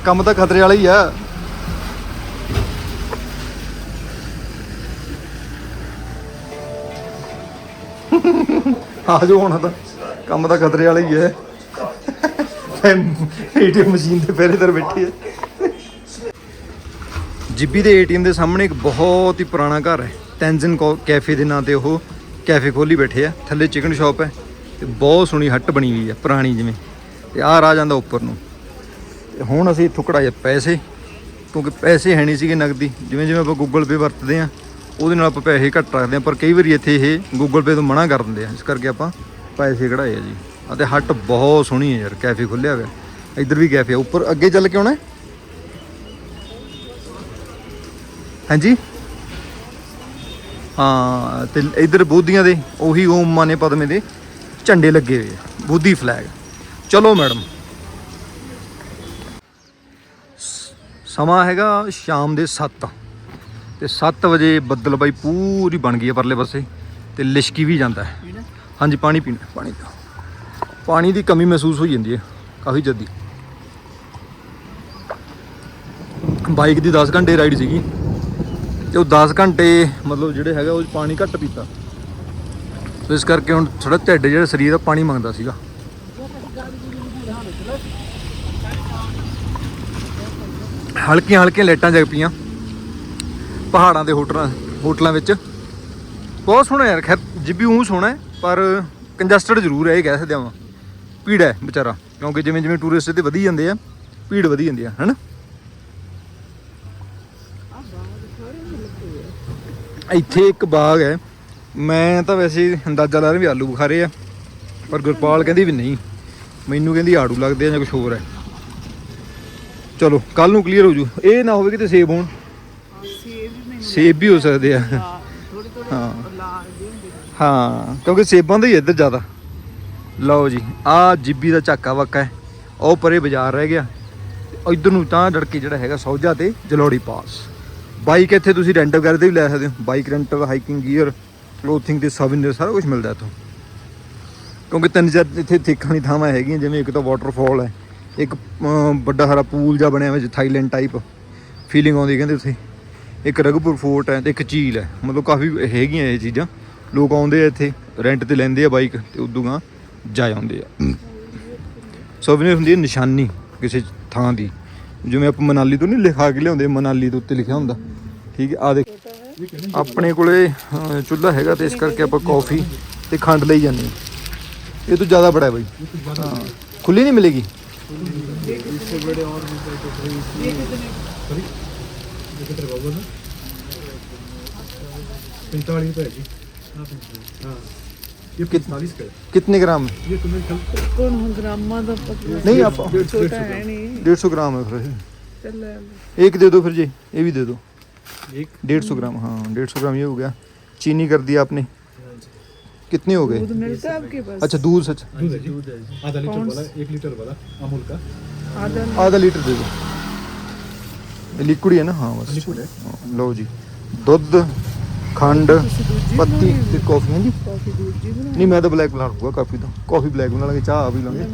ਕੰਮ ਤਾਂ ਖਤਰੇ ਵਾਲਾ ਹੀ ਆ। ਆ ਜਾਓ ਹੁਣ ਤਾਂ ਕੰਮ ਤਾਂ ਖਤਰੇ ਵਾਲਾ ਹੀ ਹੈ। ਏਟੀਐਮ ਮਸ਼ੀਨ ਤੇ ਪਹਿਰੇਦਾਰ ਬੈਠੀ ਹੈ। ਜਿੱਬੀ ਦੇ ਏਟੀਐਮ ਦੇ ਸਾਹਮਣੇ ਇੱਕ ਬਹੁਤ ਹੀ ਪੁਰਾਣਾ ਘਰ ਹੈ। ਟੈਂਜ਼ਨ ਕੋ- ਕੈਫੇ ਦੇ ਨਾਂ ਤੇ ਉਹ ਕੈਫੇ ਖੋਲੀ ਬੈਠੇ ਆ। ਥੱਲੇ ਚਿਕਨ ਸ਼ਾਪ ਹੈ ਤੇ ਬਹੁਤ ਸੋਹਣੀ ਹੱਟ ਬਣੀ ਹੋਈ ਹੈ ਪੁਰਾਣੀ ਜਿਵੇਂ। ਤੇ ਆਹ ਰਾਹ ਜਾਂਦਾ ਉੱਪਰ ਨੂੰ। ਤੇ ਹੁਣ ਅਸੀਂ ਇੱਥੋਂ ਕਢਾਏ ਪੈਸੇ, ਕਿਉਂਕਿ ਪੈਸੇ ਹੈ ਨਹੀਂ ਸੀਗੇ ਨਗਦੀ ਜਿਵੇਂ ਜਿਵੇਂ ਆਪਾਂ ਗੂਗਲ ਪੇ ਵਰਤਦੇ ਆ ਉਹਦੇ ਨਾਲ ਆਪਾਂ ਪੈਸੇ ਘੱਟ ਰੱਖਦੇ ਆ ਪਰ ਕਈ ਵਾਰੀ ਇੱਥੇ ਇਹ ਗੂਗਲ ਪੇ ਤੋਂ ਮਨਾ ਕਰ ਦਿੰਦੇ ਆ। ਇਸ ਕਰਕੇ ਆਪਾਂ ਪੈਸੇ ਕਢਾਏ ਆ ਜੀ। ਅਤੇ ਹੱਟ ਬਹੁਤ ਸੋਹਣੀ ਹੈ ਯਾਰ, ਕੈਫੇ ਖੁੱਲਿਆ ਹੋਇਆ। ਇੱਧਰ ਵੀ ਕੈਫੇ ਆ, ਉੱਪਰ ਅੱਗੇ ਚੱਲ ਕੇ ਆਉਣਾ ਹੈ? ਹਾਂਜੀ? ਹਾਂ, ਤੇ ਇੱਧਰ ਬੋਧੀਆਂ ਦੇ, ਉਹੀ ਓਮ ਮਾਨੇ ਪਦਮੇ ਦੇ ਝੰਡੇ ਲੱਗੇ ਹੋਏ ਆ, ਬੋਧੀ ਫਲੈਗ ਚਲੋ ਮੈਡਮ। ਸਮਾਂ ਹੈਗਾ ਸ਼ਾਮ ਦੇ 7 ਤੇ 7 ਵਜੇ ਬੱਦਲ ਬਾਈ ਪੂਰੀ ਬਣ ਗਈ ਹੈ ਪਰਲੇ ਪਾਸੇ ਤੇ ਲਿਸ਼ਕੀ ਵੀ ਜਾਂਦਾ ਹੈ। ਹਾਂਜੀ ਪਾਣੀ ਪੀਣਾ ਪਾਣੀ ਦਾ। ਪਾਣੀ ਦੀ ਕਮੀ ਮਹਿਸੂਸ ਹੋਈ ਜਾਂਦੀ ਹੈ ਕਾਫੀ ਜਲਦੀ ਬਾਈਕ ਦੀ 10 ਘੰਟੇ ਰਾਈਡ ਸੀਗੀ ਤੇ ਉਹ 10 ਘੰਟੇ ਮਤਲਬ ਜਿਹੜੇ ਹੈਗਾ ਉਹ ਪਾਣੀ ਘੱਟ ਪੀਤਾ। ਸੋ ਇਸ ਕਰਕੇ ਹੁਣ ਥੋੜਾ ਢਿੱਡ ਜਿਹੜਾ ਸਰੀਰ ਆ ਪਾਣੀ ਮੰਗਦਾ ਸੀਗਾ। ਹਲਕੀਆਂ ਹਲਕੀਆਂ ਲਾਈਟਾਂ ਜਗ ਪਈਆਂ। ਪਹਾੜਾਂ ਦੇ ਹੋਟਲਾਂ ਹੋਟਲਾਂ ਵਿੱਚ। ਬਹੁਤ ਸੋਹਣਾ ਯਾਰ, ਖੈਰ ਜਿੱਬੀ ਉਹ ਸੋਹਣਾ ਹੈ, ਪਰ ਕੰਜਸਟਡ ਜ਼ਰੂਰ ਹੈ ਇਹ ਕਹਿ ਸਕਦੇ ਆਵਾਂ ਭੀੜ ਹੈ ਵਿਚਾਰਾ, ਕਿਉਂਕਿ ਜਿਵੇਂ ਜਿਵੇਂ ਟੂਰਿਸਟ ਤੇ ਵਧੀ ਜਾਂਦੇ ਆ, ਭੀੜ ਵਧੀ ਜਾਂਦੀ ਆ, ਹਨਾ? ਇੱਥੇ ਇੱਕ ਬਾਗ ਹੈ, ਮੈਂ ਤਾਂ ਵੈਸੇ ਅੰਦਾਜ਼ਾ ਲਾ ਰਿਹਾ ਵੀ ਆਲੂ ਬੁਖਾਰੇ ਆ, ਪਰ ਗੁਰਪਾਲ ਕਹਿੰਦੀ ਵੀ ਨਹੀਂ, ਮੈਨੂੰ ਕਹਿੰਦੀ ਆੜੂ ਲੱਗਦੇ ਆ ਜਾਂ ਕੁਝ ਹੋਰ ਹੈ। ਚਲੋ ਕੱਲ ਨੂੰ ਕਲੀਅਰ ਹੋ ਜੂ, ਇਹ ਨਾ ਹੋਵੇ ਕਿਤੇ ਸੇਬ ਹੋਣ। ਸੇਬ ਵੀ ਹੋ ਸਕਦੇ ਆ। ਹਾਂ ਹਾਂ। ਕਿਉਂਕਿ ਸੇਬਾਂ ਦਾ ਹੀ ਇੱਧਰ ਜ਼ਿਆਦਾ। ਲਓ ਜੀ ਆ ਜਿੱਬੀ ਦਾ ਝਾਕਾ ਵਾਕਾ ਹੈ। ਉਹ ਪਰੇ ਬਾਜ਼ਾਰ ਰਹਿ ਗਿਆ। ਇੱਧਰ ਨੂੰ ਤਾਂ ਡੜਕੇ ਜਿਹੜਾ ਹੈਗਾ ਸੌਜਾ ਤੇ ਜਲੋੜੀ ਪਾਸ। ਬਾਈਕ ਇੱਥੇ ਤੁਸੀਂ ਰੈਂਟ ਵਗੈਰਾ ਤੇ ਵੀ ਲੈ ਸਕਦੇ ਹੋ। Bike rental hiking gear clothing ਤੇ ਸਵਿਨਰ ਸਾਰਾ ਕੁਝ ਮਿਲਦਾ ਇੱਥੋਂ। ਕਿਉਂਕਿ ਤਿੰਨ ਚਾਰ ਇੱਥੇ ਦੇਖਣ ਦੀ ਥਾਵਾਂ ਹੈਗੀਆਂ ਜਿਵੇਂ ਇੱਕ ਤਾਂ ਵਾਟਰਫਾਲ ਹੈ। ਇੱਕ ਵੱਡਾ ਸਾਰਾ ਪੂਲ ਜਿਹਾ ਬਣਿਆ ਹੋਇਆ ਜਿ ਥਾਈਲੈਂਡ ਟਾਈਪ ਫੀਲਿੰਗ ਆਉਂਦੀ ਕਹਿੰਦੇ ਉੱਥੇ। ਇੱਕ ਰਗਪੁਰ ਫੋਰਟ ਹੈ ਤੇ ਇੱਕ ਝੀਲ ਹੈ। ਮਤਲਬ ਕਾਫੀ ਹੈਗੀਆਂ ਇਹ ਚੀਜ਼ਾਂ। ਲੋਕ ਆਉਂਦੇ ਆ ਇੱਥੇ ਰੈਂਟ ਤੇ ਲੈਂਦੇ ਆ ਬਾਈਕ ਤੇ ਉਦੋਂ ਗਾਂ ਜਾ ਆਉਂਦੇ ਆ। ਸੋਵੀਨੀਰ ਹੁੰਦੀ ਹੈ ਨਿਸ਼ਾਨੀ ਕਿਸੇ ਥਾਂ ਦੀ। ਜਿਵੇਂ ਆਪਾਂ ਮਨਾਲੀ ਤੋਂ ਨਹੀਂ ਲਿਖਾ ਕੇ ਲਿਆਉਂਦੇ ਮਨਾਲੀ ਦੇ ਉੱਤੇ ਲਿਖਿਆ ਹੁੰਦਾ। ਠੀਕ ਹੈ ਆ ਦੇਖ। ਆਪਣੇ ਕੋਲੇ ਚੁੱਲ੍ਹਾ ਹੈਗਾ ਤੇ ਇਸ ਕਰਕੇ ਆਪਾਂ ਕੌਫੀ ਤੇ ਖੰਡ ਲਈ ਜਾਂਦੇ ਹਾਂ। ਇਹ ਤੋਂ ਜ਼ਿਆਦਾ ਬੜਾ ਹੈ ਬਾਈ। ਖੁੱਲੀ ਨਹੀਂ ਮਿਲੇਗੀ? पैंतालीस रुपए जी हाँ ये पैंतालीस का है कितने ग्राम ये तुम्हें कल ਕੋਣ ਗ੍ਰਾਮਾਂ ਦਾ ਪਤਾ नहीं आप ਛੋਟਾ ਹੈ ਨਹੀਂ 150 ग्राम है फिर ਚੱਲ एक दे दो फिर जी ये भी दे दो एक 150 ग्राम हाँ 150 ग्राम ये हो गया चीनी कर दिया आपने कितने हो दूध गए मिलता है आपके पास अच्छा दूध सच दूध है जी आधा लीटर वाला एक लीटर वाला अमूल का आधा आधा लीटर दे दो ये लिक्विड है ना? हाँ बस। लो जी। दुध खंड पत्ती ਤੇ कॉफ़ी है जी? नहीं मैं तो ब्लैक बना ਕਾਫੀ काफ़ी तो। कॉफ़ी ब्लैक बना ਚਾਹ ਆ भी ਲਾਂਗੇ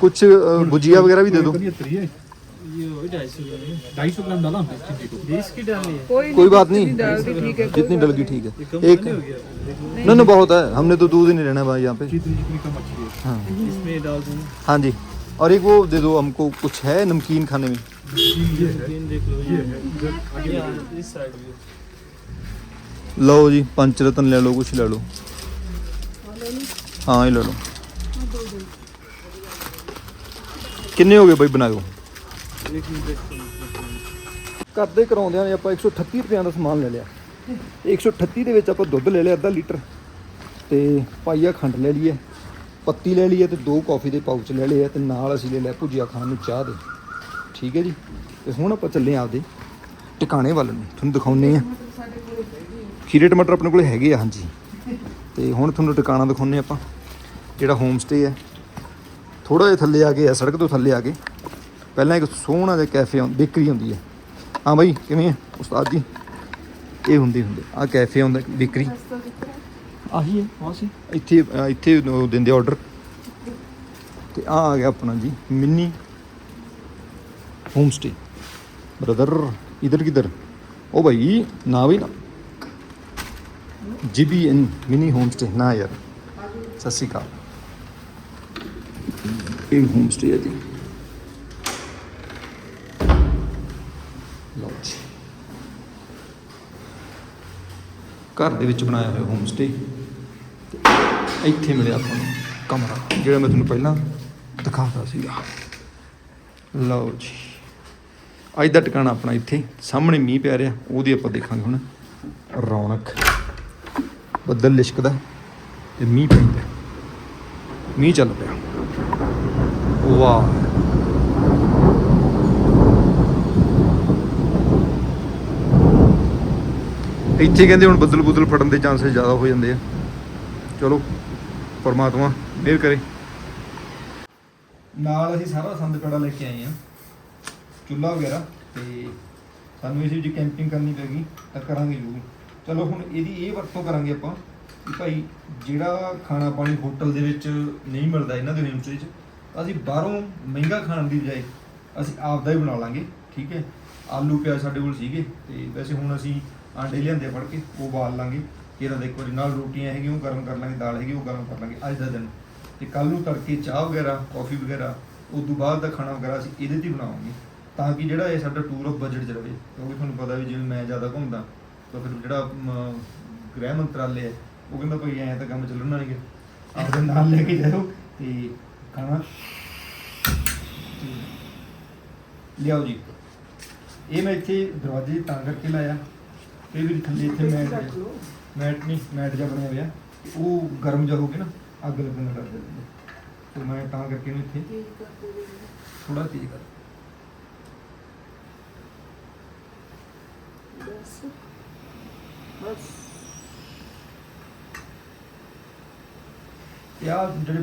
कुछ भुजिया वगैरह भी दे दो। कोई बात नहीं। जितनी डलगी ठीक है एक ना ना बहुत है। हमने तो दूध ही नहीं रहना भाई यहाँ पे। हाँ।, हाँ जी। और एक वो दे दो हमको कुछ है नमकीन खाने में ये है देख लो ये है इधर आगे इस साइड भी ਲਓ ਜੀ ਪੰਜ ਰਤਨ ਲੈ ਲਓ ਕੁਛ ਲੈ ਲਓ ਹਾਂ ਇਹ ਲੈ ਲਓ ਕਿੰਨੇ ਹੋ ਗਏ ਬਈ ਬਣਾਇਓ ਕਰਦੇ ਕਰਾਉਂਦਿਆਂ ਨੇ ਆਪਾਂ 138 ਰੁਪਏ ਦਾ ਸਮਾਨ ਲੈ ਲਿਆ 138 ਦੇ ਵਿੱਚ ਆਪਾਂ ਦੁੱਧ ਲੈ ਲਿਆ ਅੱਧਾ ਲੀਟਰ ਤੇ ਪਾਈਆ ਖੰਡ ਲੈ ਲਈਏ ਪੱਤੀ ਲੈ ਲਈ ਹੈ ਤੇ ਦੋ ਕਾਫੀ ਦੇ ਪਾਊਚ ਲੈ ਲਏ ਆ ਤੇ ਨਾਲ ਅਸੀਂ ਲੈ ਲਿਆ ਭੁਜੀਆ ਖਾਣ ਨੂੰ ਚਾਹ ਦੇ। ਠੀਕ ਹੈ ਜੀ? ਤੇ ਹੁਣ ਆਪਾਂ ਚੱਲੇ ਆਂ ਆਪਦੇ ਟਿਕਾਣੇ ਵੱਲ ਨੂੰ। ਤੁਹਾਨੂੰ ਦਿਖਾਉਨੇ ਆ ਖੀਰੇ ਟਮਾਟਰ ਆਪਣੇ ਕੋਲ ਹੈਗੇ ਆ, ਹਾਂਜੀ। ਤੇ ਹੁਣ ਤੁਹਾਨੂੰ ਟਿਕਾਣਾ ਦਿਖਾਉਨੇ ਆਪਾਂ, ਜਿਹੜਾ ਹੋਮ ਸਟੇ ਹੈ। ਥੋੜਾ ਜਿਹਾ ਥੱਲੇ ਆ ਕੇ ਆ, ਸੜਕ ਤੋਂ ਥੱਲੇ ਆ ਕੇ। ਪਹਿਲਾਂ ਇੱਕ ਸੋਹਣਾ ਜਿਹਾ ਕੈਫੇ ਬੇਕਰੀ ਹੁੰਦੀ ਹੈ। ਹਾਂ ਬਾਈ, ਕਿਵੇਂ ਹੈ? ਉਸਤਾਦ ਜੀ? ਇਹ ਹੁੰਦੀ, ਹੁੰਦੇ। ਆ ਕੈਫੇ ਹੁੰਦਾ ਬੇਕਰੀ ਆਹੀ ਹੈ ਹਾਂ ਸੀ? ਇੱਥੇ ਅ, ਇੱਥੇ ਉਹ ਦਿੰਦੇ ਆਰਡਰ ਤੇ ਆ ਆ ਗਿਆ ਆਪਣਾ ਜੀ ਮਿੰਨੀ ਹੋਮ ਸਟੇ ਬ੍ਰਦਰ ਇਧਰ ਕਿਧਰ? ਉਹ ਭਾਈ ਨਾ ਵੀ ਨਾ। ਜੀਬੀਐਨ ਮਿੰਨੀ ਹੋਮ ਸਟੇ ਨਾ ਯਾਰ ਸਤਿ ਸ਼੍ਰੀ ਅਕਾਲ। ਇਹ ਹੋਮ ਸਟੇ ਹੈ ਜੀ। ਲਓ ਜੀ। ਘਰ ਦੇ ਵਿੱਚ ਬਣਾਇਆ ਹੋਇਆ ਹੋਮ ਸਟੇ ਇੱਥੇ ਮਿਲਿਆ ਆਪਾਂ ਨੂੰ ਕਮਰਾ, ਜਿਹੜਾ ਮੈਂ ਤੁਹਾਨੂੰ ਪਹਿਲਾਂ ਦਿਖਾਤਾ ਸੀਗਾ। ਲਓ ਜੀ। ਅੱਜ ਦਾ ਟਿਕਾਣਾ ਆਪਣਾ ਇੱਥੇ, ਸਾਹਮਣੇ ਮੀਂਹ ਪੈ ਰਿਹਾ, ਉਹਦੀ ਆਪਾਂ ਦੇਖਾਂਗੇ ਹੁਣ। ਰੌਣਕ। ਬੱਦਲ ਲਿਸ਼ਕਦਾ, ਤੇ ਮੀਂਹ ਪੈਂਦਾ। ਮੀਂਹ ਚੱਲ ਪਿਆ। ਵਾਹ। ਇੱਥੇ ਕਹਿੰਦੇ ਹੁਣ ਬੱਦਲ ਬੁੱਦਲ ਫੜਨ ਦੇ ਚਾਂਸਸ ਜ਼ਿਆਦਾ ਹੋ ਜਾਂਦੇ ਆ। ਚਲੋ, ਪਰਮਾਤਮਾ ਮਿਹਰ ਕਰੇ। ਨਾਲ ਅਸੀਂ ਸਾਰਾ ਸੰਦ ਕੜਾ ਲੈ ਕੇ ਆਏ ਆ ਚੁੱਲ੍ਹਾ ਵਗੈਰਾ ਤੇ ਸਾਨੂੰ ਇਸ ਵਿੱਚ ਕੈਂਪਿੰਗ ਕਰਨੀ ਪੈਗੀ ਤਾਂ ਕਰਾਂਗੇ ਜ਼ਰੂਰ। ਚਲੋ, ਹੁਣ ਇਹਦੀ ਇਹ ਵਰਤੋਂ ਕਰਾਂਗੇ ਆਪਾਂ ਕਿ ਭਾਈ ਜਿਹੜਾ ਖਾਣਾ ਪਾਣੀ ਹੋਟਲ ਦੇ ਵਿੱਚ ਨਹੀਂ ਮਿਲਦਾ ਇਹਨਾਂ ਦੇ ਰੇਂਜ 'ਚ, ਅਸੀਂ ਬਾਹਰੋਂ ਮਹਿੰਗਾ ਖਾਣ ਦੀ ਬਜਾਏ ਅਸੀਂ ਆਪ ਦਾ ਹੀ ਬਣਾ ਲਾਂਗੇ, ਠੀਕ ਹੈ? ਆਲੂ ਪਿਆਜ਼ ਸਾਡੇ ਕੋਲ ਸੀਗੇ ਤੇ ਵੈਸੇ ਹੁਣ ਅਸੀਂ ਆਂਡੇ ਲਿਆਂਦੇ ਫੜ ਕੇ, ਉਹ ਬਾਲ ਲਾਂਗੇ। ਇਹਦਾ ਦੇਖੋ ਜੀ ਨਾਲ ਰੋਟੀਆਂ ਹੈਗੀਆਂ, ਉਹ ਗਰਮ ਕਰ ਲਾਂਗੇ, ਦਾਲ ਹੈਗੀ, ਉਹ ਗਰਮ ਕਰ ਲਾਂਗੇ। ਅੱਜ ਦਾ ਦਿਨ। ਤੇ ਕੱਲ ਨੂੰ ਤੜਕੇ ਚਾਹ ਵਗੈਰਾ, ਕੌਫੀ ਵਗੈਰਾ, ਉਸ ਤੋਂ ਬਾਅਦ ਦਾ ਖਾਣਾ ਵਗੈਰਾ ਅਸੀਂ ਇਹਦੇ ਤੇ ਬਣਾਵਾਂਗੇ। ਤਾਂ ਕਿ ਜਿਹੜਾ ਇਹ ਸਾਡਾ ਟੂਰ ਆਫ ਬਜਟ ਚ ਰਵੇ। ਕਿਉਂਕਿ ਤੁਹਾਨੂੰ ਪਤਾ ਵੀ ਜਿਵੇਂ ਮੈਂ ਜ਼ਿਆਦਾ ਘੁੰਮਦਾ, ਤਾਂ ਫਿਰ ਜਿਹੜਾ ਗ੍ਰਹਿ ਮੰਤਰਾਲੇ ਹੈ, ਉਹ ਕਹਿੰਦਾ ਭਾਈ ਐਂ ਤਾਂ ਕੰਮ ਚੱਲਣਾ ਨਹੀਂ ਆਪਦੇ ਨਾਲ ਲੈ ਕੇ ਜਾਓ ਤੇ ਖਾਣਾ। ਲਿਆਓ ਜੀ। ਇਹ ਮੈਂ ਇੱਥੇ ਦਰਵਾਜ਼ੇ ਤਾਂ ਕਰਕੇ ਲਾਇਆ। ਇਹ ਵੀ ਥੱਲੇ ਇੱਥੇ ਮੈਟ ਮੈਟ ਨਹੀਂ ਮੈਟ ਜਿਹਾ ਬਣਿਆ ਹੋਇਆ। ਉਹ ਗਰਮ ਜਿਹਾ ਹੋ ਕੇ ਨਾ ਅੱਗ ਲੱਗਣ ਡਰ ਜਾਂਦਾ ਤੇ ਮੈਂ ਤਾਂ ਕਰਕੇ ਇਹਨੂੰ ਇੱਥੇ ਥੋੜਾ ਤੇਜ਼ ਕਰ ਬਸ। ਜਿਹੜੇ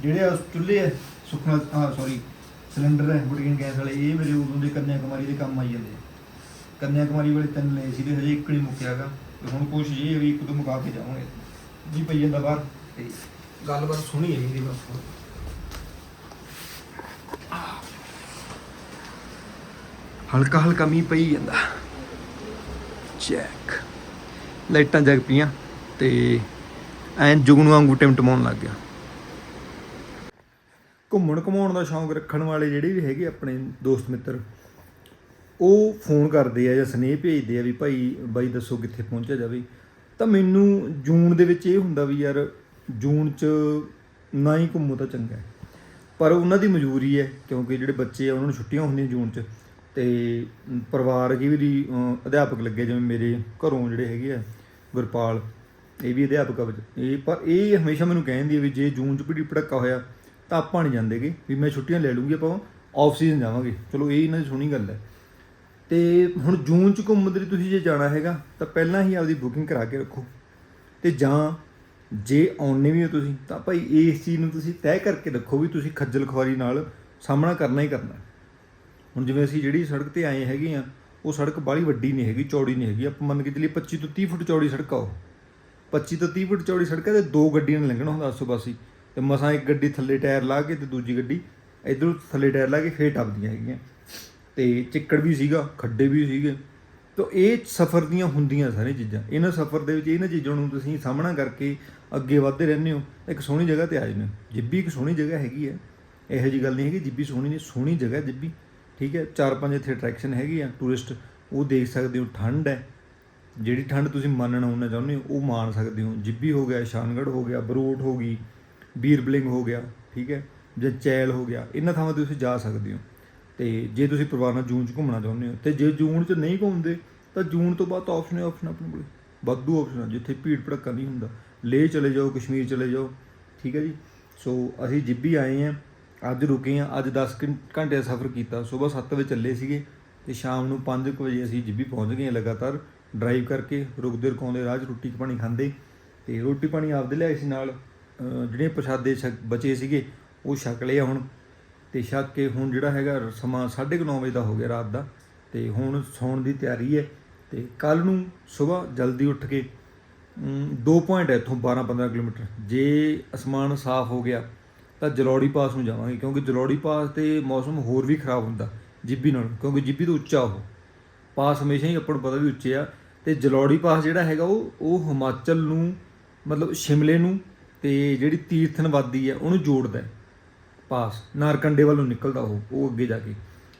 ਜਿਹੜੇ ਆ ਚੁੱਲ੍ਹੇ ਆ ਸੁਖਨਾ ਆ ਸੌਰੀ ਸਿਲੰਡਰ ਹੈ ਬੁਟੀਨ ਗੈਸ ਵਾਲੇ ਇਹ ਮੇਰੇ ਉਦੋਂ ਦੇ ਕੰਨਿਆ ਕੁਮਾਰੀ ਦੇ ਕੰਮ ਆਈ ਜਾਂਦੇ ਆ। ਕੰਨਿਆ ਕੁਮਾਰੀ ਵਾਲੇ ਤਿੰਨ ਲਏ ਸੀ ਤੇ ਹਜੇ ਇੱਕ ਨਹੀਂ ਮੁੱਕਿਆਗਾ ਤੇ ਹੁਣ ਕੋਸ਼ਿਸ਼ ਇਹ ਹੈ ਵੀ ਇੱਕ ਦੋ ਮੁਕਾ ਕੇ ਜਾਵਾਂਗੇ। ਜੀ ਪਈ ਜਾਂਦਾ ਬਾਹਰ। ਤੇ ਗੱਲਬਾਤ ਸੁਣੀ ਹੈ ਇਹਦੀ ਬਸ। ਹਲਕਾ ਹਲਕਾ ਮੀਂਹ ਪਈ ਜਾਂਦਾ। ਚੈੱਕ ਲਾਈਟਾਂ ਜਗ ਪਈਆਂ ਤੇ ਐਂ ਜੁਗਨੂ ਵਾਂਗੂ ਟਿਮਟਮਾਉਣ ਲੱਗ ਗਿਆ। ਘੁੰਮਣ ਘਮਾਉਣ ਦਾ ਸ਼ੌਂਕ ਰੱਖਣ ਵਾਲੇ ਜਿਹੜੇ ਵੀ ਹੈਗੇ ਆਪਣੇ ਦੋਸਤ ਮਿੱਤਰ, ਉਹ ਫੋਨ ਕਰਦੇ ਆ ਜਾਂ ਸਨੇਹ ਭੇਜਦੇ ਆ ਵੀ ਭਾਈ, ਬਾਈ ਦੱਸੋ ਕਿੱਥੇ ਪਹੁੰਚਿਆ ਜਾਵੇ। ਤਾਂ ਮੈਨੂੰ ਜੂਨ ਦੇ ਵਿੱਚ ਇਹ ਹੁੰਦਾ ਵੀ ਯਾਰ ਜੂਨ 'ਚ ਨਾ ਹੀ ਘੁੰਮੋ ਤਾਂ ਚੰਗਾ ਹੈ। ਪਰ ਉਹਨਾਂ ਦੀ ਮਜਬੂਰੀ ਹੈ, ਕਿਉਂਕਿ ਜਿਹੜੇ ਬੱਚੇ ਆ, ਉਹਨਾਂ ਨੂੰ ਛੁੱਟੀਆਂ ਹੁੰਦੀਆਂ ਜੂਨ 'ਚ। ਤੇ ਪਰਿਵਾਰ ਜੀ ਵੀ ਅਧਿਆਪਕ ਲੱਗੇ ਜਿਵੇਂ ਮੇਰੇ ਘਰੋਂ ਜਿਹੜੇ ਹੈਗੇ ਆ, ਗੁਰਪਾਲ, ਇਹ ਵੀ ਅਧਿਆਪਕ ਆ ਇਹ ਪਰ ਇਹ ਹਮੇਸ਼ਾ ਮੈਨੂੰ ਕਹਿੰਦੀ ਹੈ ਵੀ ਜੇ ਜੂਨ 'ਚ ਭੀੜੀ ਭੜੱਕਾ ਹੋਇਆ ਤਾਂ ਆਪਾਂ ਨਹੀਂ ਜਾਂਦੇਗੇ ਵੀ ਮੈਂ ਛੁੱਟੀਆਂ ਲੈ ਲੂੰਗੀ ਆਪਾਂ ਆਫ ਸੀਜ਼ਨ ਜਾਵਾਂਗੇ। ਚਲੋ ਇਹ ਇਹਨਾਂ ਦੀ ਸੋਹਣੀ ਗੱਲ ਹੈ। ਤੇ ਹੁਣ ਜੂਨ 'ਚ ਘੁੰਮਣ ਲਈ ਤੁਸੀਂ ਜੇ ਜਾਣਾ ਹੈਗਾ, ਤਾਂ ਪਹਿਲਾਂ ਹੀ ਆਪਦੀ ਬੁਕਿੰਗ ਕਰਾ ਕੇ ਰੱਖੋ। ਤੇ ਜਾਂ ਜੇ ਆਉਣੇ ਵੀ ਹੋ ਤੁਸੀਂ, ਤਾਂ ਭਾਈ ਇਸ ਚੀਜ਼ ਨੂੰ ਤੁਸੀਂ ਤੈਅ ਕਰਕੇ ਰੱਖੋ ਵੀ ਤੁਸੀਂ ਖੱਜਲ ਖੁਆਰੀ ਨਾਲ ਸਾਹਮਣਾ ਕਰਨਾ ਹੀ ਕਰਨਾ। ਹੁਣ ਜਿਵੇਂ ਅਸੀਂ ਜਿਹੜੀ ਸੜਕ ਤੇ ਆਏ ਹੈਗੇ ਆ, ਉਹ ਸੜਕ ਬਾਹਲੀ ਵੱਡੀ ਨਹੀਂ ਹੈਗੀ, ਚੌੜੀ ਨਹੀਂ ਹੈਗੀ। ਆਪਾਂ ਮੰਨ ਕੇ ਚੱਲੀਏ 25 ਤੋਂ 30 ਫੁੱਟ ਚੌੜੀ ਸੜਕ ਆ ਉਹ। 25 ਤੋਂ 30 ਫੁੱਟ ਚੌੜੀ ਸੜਕ ਹੈ ਤੇ ਦੋ ਗੱਡੀਆਂ ਨੇ ਲੰਘਣਾ ਹੁੰਦਾ ਆਸੋ ਪਾਸੇ ਤੇ ਮਸਾਂ ਇੱਕ ਗੱਡੀ ਥੱਲੇ ਟਾਇਰ ਲਾ ਕੇ ਤੇ ਦੂਜੀ ਗੱਡੀ ਇਧਰੋਂ ਥੱਲੇ ਟਾਇਰ ਲਾ ਕੇ ਫੇਰ ਟੱਪਦੀਆਂ ਹੈਗੀਆਂ। ਤੇ ਚਿੱਕੜ ਵੀ ਸੀਗਾ, ਖੱਡੇ ਵੀ ਸੀਗੇ। ਤਾਂ ਇਹ ਸਫ਼ਰ ਦੀਆਂ ਹੁੰਦੀਆਂ ਸਾਰੀਆਂ ਚੀਜ਼ਾਂ। ਇਹਨਾਂ ਸਫ਼ਰ ਦੇ ਵਿੱਚ ਇਹਨਾਂ ਚੀਜ਼ਾਂ ਨੂੰ ਤੁਸੀਂ ਸਾਹਮਣਾ ਕਰਕੇ ਅੱਗੇ ਵਧਦੇ ਰਹਿੰਦੇ ਹੋ। ਇੱਕ ਸੋਹਣੀ ਜਗ੍ਹਾ ਤੇ ਆ ਜਾਂਦੇ ਹੋ। ਜਿੱਬੀ ਇੱਕ ਸੋਹਣੀ ਜਗ੍ਹਾ ਹੈਗੀ ਹੈ। ਇਹੋ ਜੀ ਗੱਲ ਨਹੀਂ ਹੈਗੀ, ਜਿੱਬੀ ਸੋਹਣੀ ਨਹੀਂ, ਸੋਹਣੀ ਜਗ੍ਹਾ ਜਿੱਬੀ। ਠੀਕ ਹੈ, ਚਾਰ ਪੰਜ ਇੱਥੇ ਅਟਰੈਕਸ਼ਨ ਹੈਗੀ ਆ ਟੂਰਿਸਟ ਉਹ ਦੇਖ ਸਕਦੇ ਹੋ, ਠੰਡ ਹੈ। ਜਿਹੜੀ ਠੰਡ ਤੁਸੀਂ ਮੰਨਣਾ ਆਉਣਾ ਚਾਹੁੰਦੇ ਹੋ, ਉਹ ਮਾਣ ਸਕਦੇ ਹੋ। ਜਿੱਬੀ ਹੋ ਗਿਆ, ਸ਼ਾਨਗੜ੍ਹ ਹੋ ਗਿਆ, ਬਰੋਟ ਹੋ ਗਈ ਬੀਰਬਲਿੰਗ ਹੋ ਗਿਆ, ਠੀਕ ਹੈ, ਜਾਂ ਚੈਲ ਹੋ ਗਿਆ, ਇਹਨਾਂ ਥਾਵਾਂ ਤੇ ਤੁਸੀਂ ਜਾ ਸਕਦੇ ਹੋ। ਤੇ ਜੇ ਤੁਸੀਂ ਪਰਿਵਾਰ ਨਾਲ ਜੂਨ 'ਚ ਘੁੰਮਣਾ ਚਾਹੁੰਦੇ ਹੋ, ਤੇ ਜੇ ਜੂਨ 'ਚ ਨਹੀਂ ਘੁੰਮਦੇ, ਤਾਂ ਜੂਨ ਤੋਂ ਬਾਅਦ ਆਪਸ਼ਨ ਹੈ ਆਪਸ਼ਨ ਆਪਣੇ ਕੋਲ। ਵਾਧੂ ਆਪਸ਼ਨ ਜਿੱਥੇ ਭੀੜ ਭੜੱਕਾ ਨਹੀਂ ਹੁੰਦਾ। ਲੇਹ ਚਲੇ ਜਾਓ, ਕਸ਼ਮੀਰ ਚਲੇ ਜਾਓ, ਠੀਕ ਹੈ ਜੀ। ਸੋ ਅਸੀਂ ਜਿੱਬੀ ਆਏ ਹਾਂ, ਅੱਜ ਰੁਕੇ ਹਾਂ, ਅੱਜ 10 ਘੰਟੇ ਦਾ ਸਫ਼ਰ ਕੀਤਾ। ਸਵੇਰ 7 ਵਜੇ ਚੱਲੇ ਸੀਗੇ, ਤੇ ਸ਼ਾਮ ਨੂੰ 5 ਵਜੇ ਅਸੀਂ ਜਿੱਬੀ ਪਹੁੰਚ ਗਏ ਹਾਂ ਲਗਾਤਾਰ ਡਰਾਈਵ ਕਰਕੇ, ਰੁਕਦੇ ਰੁਕਾਉਂਦੇ ਰਾਜ ਰੋਟੀ ਪਾਣੀ ਖਾਂਦੇ। ਤੇ ਰੋਟੀ ਪਾਣੀ ਆਪਦੇ ਲਿਆਏ ਸੀ ਨਾਲ। ਜਿਹੜੇ ਪ੍ਰਸ਼ਾਦੇ ਛਕ- ਬਚੇ ਸੀਗੇ ਉਹ ਛਕ ਲਏ ਆ ਹੁਣ। ਤੇ ਛਕ ਕੇ ਹੁਣ ਜਿਹੜਾ ਹੈਗਾ ਸਮਾਂ 9:30 ਵਜੇ ਦਾ ਹੋ ਗਿਆ ਰਾਤ ਦਾ। ਤੇ ਹੁਣ ਸੌਣ ਦੀ ਤਿਆਰੀ ਹੈ ਤੇ ਕੱਲ ਨੂੰ ਸਵੇਰ ਜਲਦੀ ਉੱਠ ਕੇ ਅਮ, ਦੋ ਪੁਆਇੰਟ ਹੈ ਇੱਥੋਂ 12-15 ਕਿਲੋਮੀਟਰ। ਜੇ ਅਸਮਾਨ ਸਾਫ਼ ਹੋ ਗਿਆ ਤਾਂ ਜਲੌੜੀ ਪਾਸ ਨੂੰ ਜਾਵਾਂਗੇ ਕਿਉਂਕਿ ਜਲੌੜੀ ਪਾਸ ਤੇ ਮੌਸਮ ਹੋਰ ਵੀ ਖਰਾਬ ਹੁੰਦਾ ਜਿੱਬੀ ਨਾਲ ਕਿਉਂਕਿ ਜਿੱਬੀ ਤੋਂ ਉੱਚਾ ਉਹ। ਪਾਸ ਹਮੇਸ਼ਾ ਹੀ ਆਪਾਂ ਨੂੰ ਪਤਾ ਵੀ ਉੱਚੇ ਆ। ਤੇ ਜਲੌੜੀ ਪਾਸ ਜਿਹੜਾ ਹੈਗਾ ਉਹ ਉਹ ਹਿਮਾਚਲ ਨੂੰ ਮਤਲਬ ਸ਼ਿਮਲੇ ਨੂੰ ਤੇ ਜਿਹੜੀ ਤੀਰਥਨ ਵਾਦੀ ਹੈ, ਉਹਨੂੰ ਜੋੜਦਾ ਪਾਸ, ਨਾਰਕੰਡੇ ਵੱਲੋਂ ਨਿਕਲਦਾ ਉਹ ਉਹ ਅੱਗੇ ਜਾ ਕੇ।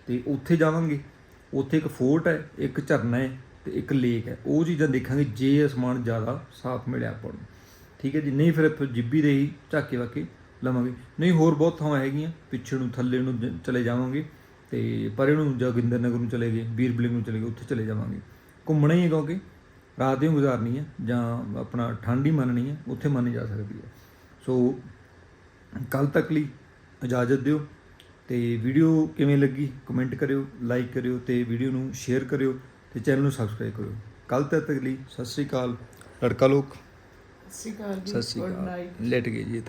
ਤੇ ਉੱਥੇ ਜਾਵਾਂਗੇ। ਉੱਥੇ ਇੱਕ ਫੋਰਟ ਹੈ, ਇੱਕ ਝਰਨਾ ਹੈ ਤੇ ਇੱਕ ਲੇਕ ਹੈ। ਉਹ ਚੀਜ਼ਾਂ ਦੇਖਾਂਗੇ, ਜੇ ਅਸਮਾਨ ਜ਼ਿਆਦਾ ਸਾਫ਼ ਮਿਲਿਆ ਆਪਾਂ ਨੂੰ। ਠੀਕ ਹੈ ਜੀ? ਨਹੀਂ ਫਿਰ ਇੱਥੋਂ ਜਿੱਬੀ ਦੇ ਹੀ ਝਾਕੇ ਵਾਕੇ ਲਵਾਂਗੇ। ਨਹੀਂ, ਹੋਰ ਬਹੁਤ ਥਾਵਾਂ ਹੈਗੀਆਂ। ਪਿੱਛੇ ਨੂੰ, ਥੱਲੇ ਨੂੰ ਜ- ਚਲੇ ਜਾਵਾਂਗੇ। ਤੇ ਪਰੇ ਨੂੰ ਜੋਗਿੰਦਰ ਨਗਰ ਨੂੰ ਚਲੇ ਗਏ ਬੀਰਬਲਿੰਗ ਨੂੰ ਚਲੇ ਗਏ, ਉੱਥੇ ਚਲੇ ਜਾਵਾਂਗੇ। ਘੁੰਮਣਾ ਹੀ ਹੈ ਕਿਉਂਕਿ ਰਾਤ ਦੀ ਗੁਜ਼ਾਰਨੀ ਹੈ ਜਾਂ ਆਪਣਾ ਠੰਡ ਹੀ ਮੰਨਣੀ ਹੈ ਉੱਥੇ ਮੰਨੀ ਜਾ ਸਕਦੀ ਹੈ ਸੋ ਕੱਲ ਤੱਕ ਲਈ ਇਜਾਜ਼ਤ ਦਿਓ ਤੇ ਵੀਡੀਓ ਕਿਵੇਂ ਲੱਗੀ ਕਮੈਂਟ ਕਰਿਓ ਲਾਈਕ ਕਰਿਓ ਤੇ ਵੀਡੀਓ ਨੂੰ ਸ਼ੇਅਰ ਕਰਿਓ ਤੇ ਚੈਨਲ ਨੂੰ ਸਬਸਕ੍ਰਾਈਬ ਕਰਿਓ। ਕੱਲ ਤੱਕ ਲਈ ਸਤਿ ਸ੍ਰੀ ਅਕਾਲ ਲੜਕਾ ਲੋਕ। ਸਤਿ ਸ਼੍ਰੀ ਅਕਾਲ ਜੀ ਗੁੱਡ ਨਾਈਟ। ਲੇਟ ਗਏ ਜੀ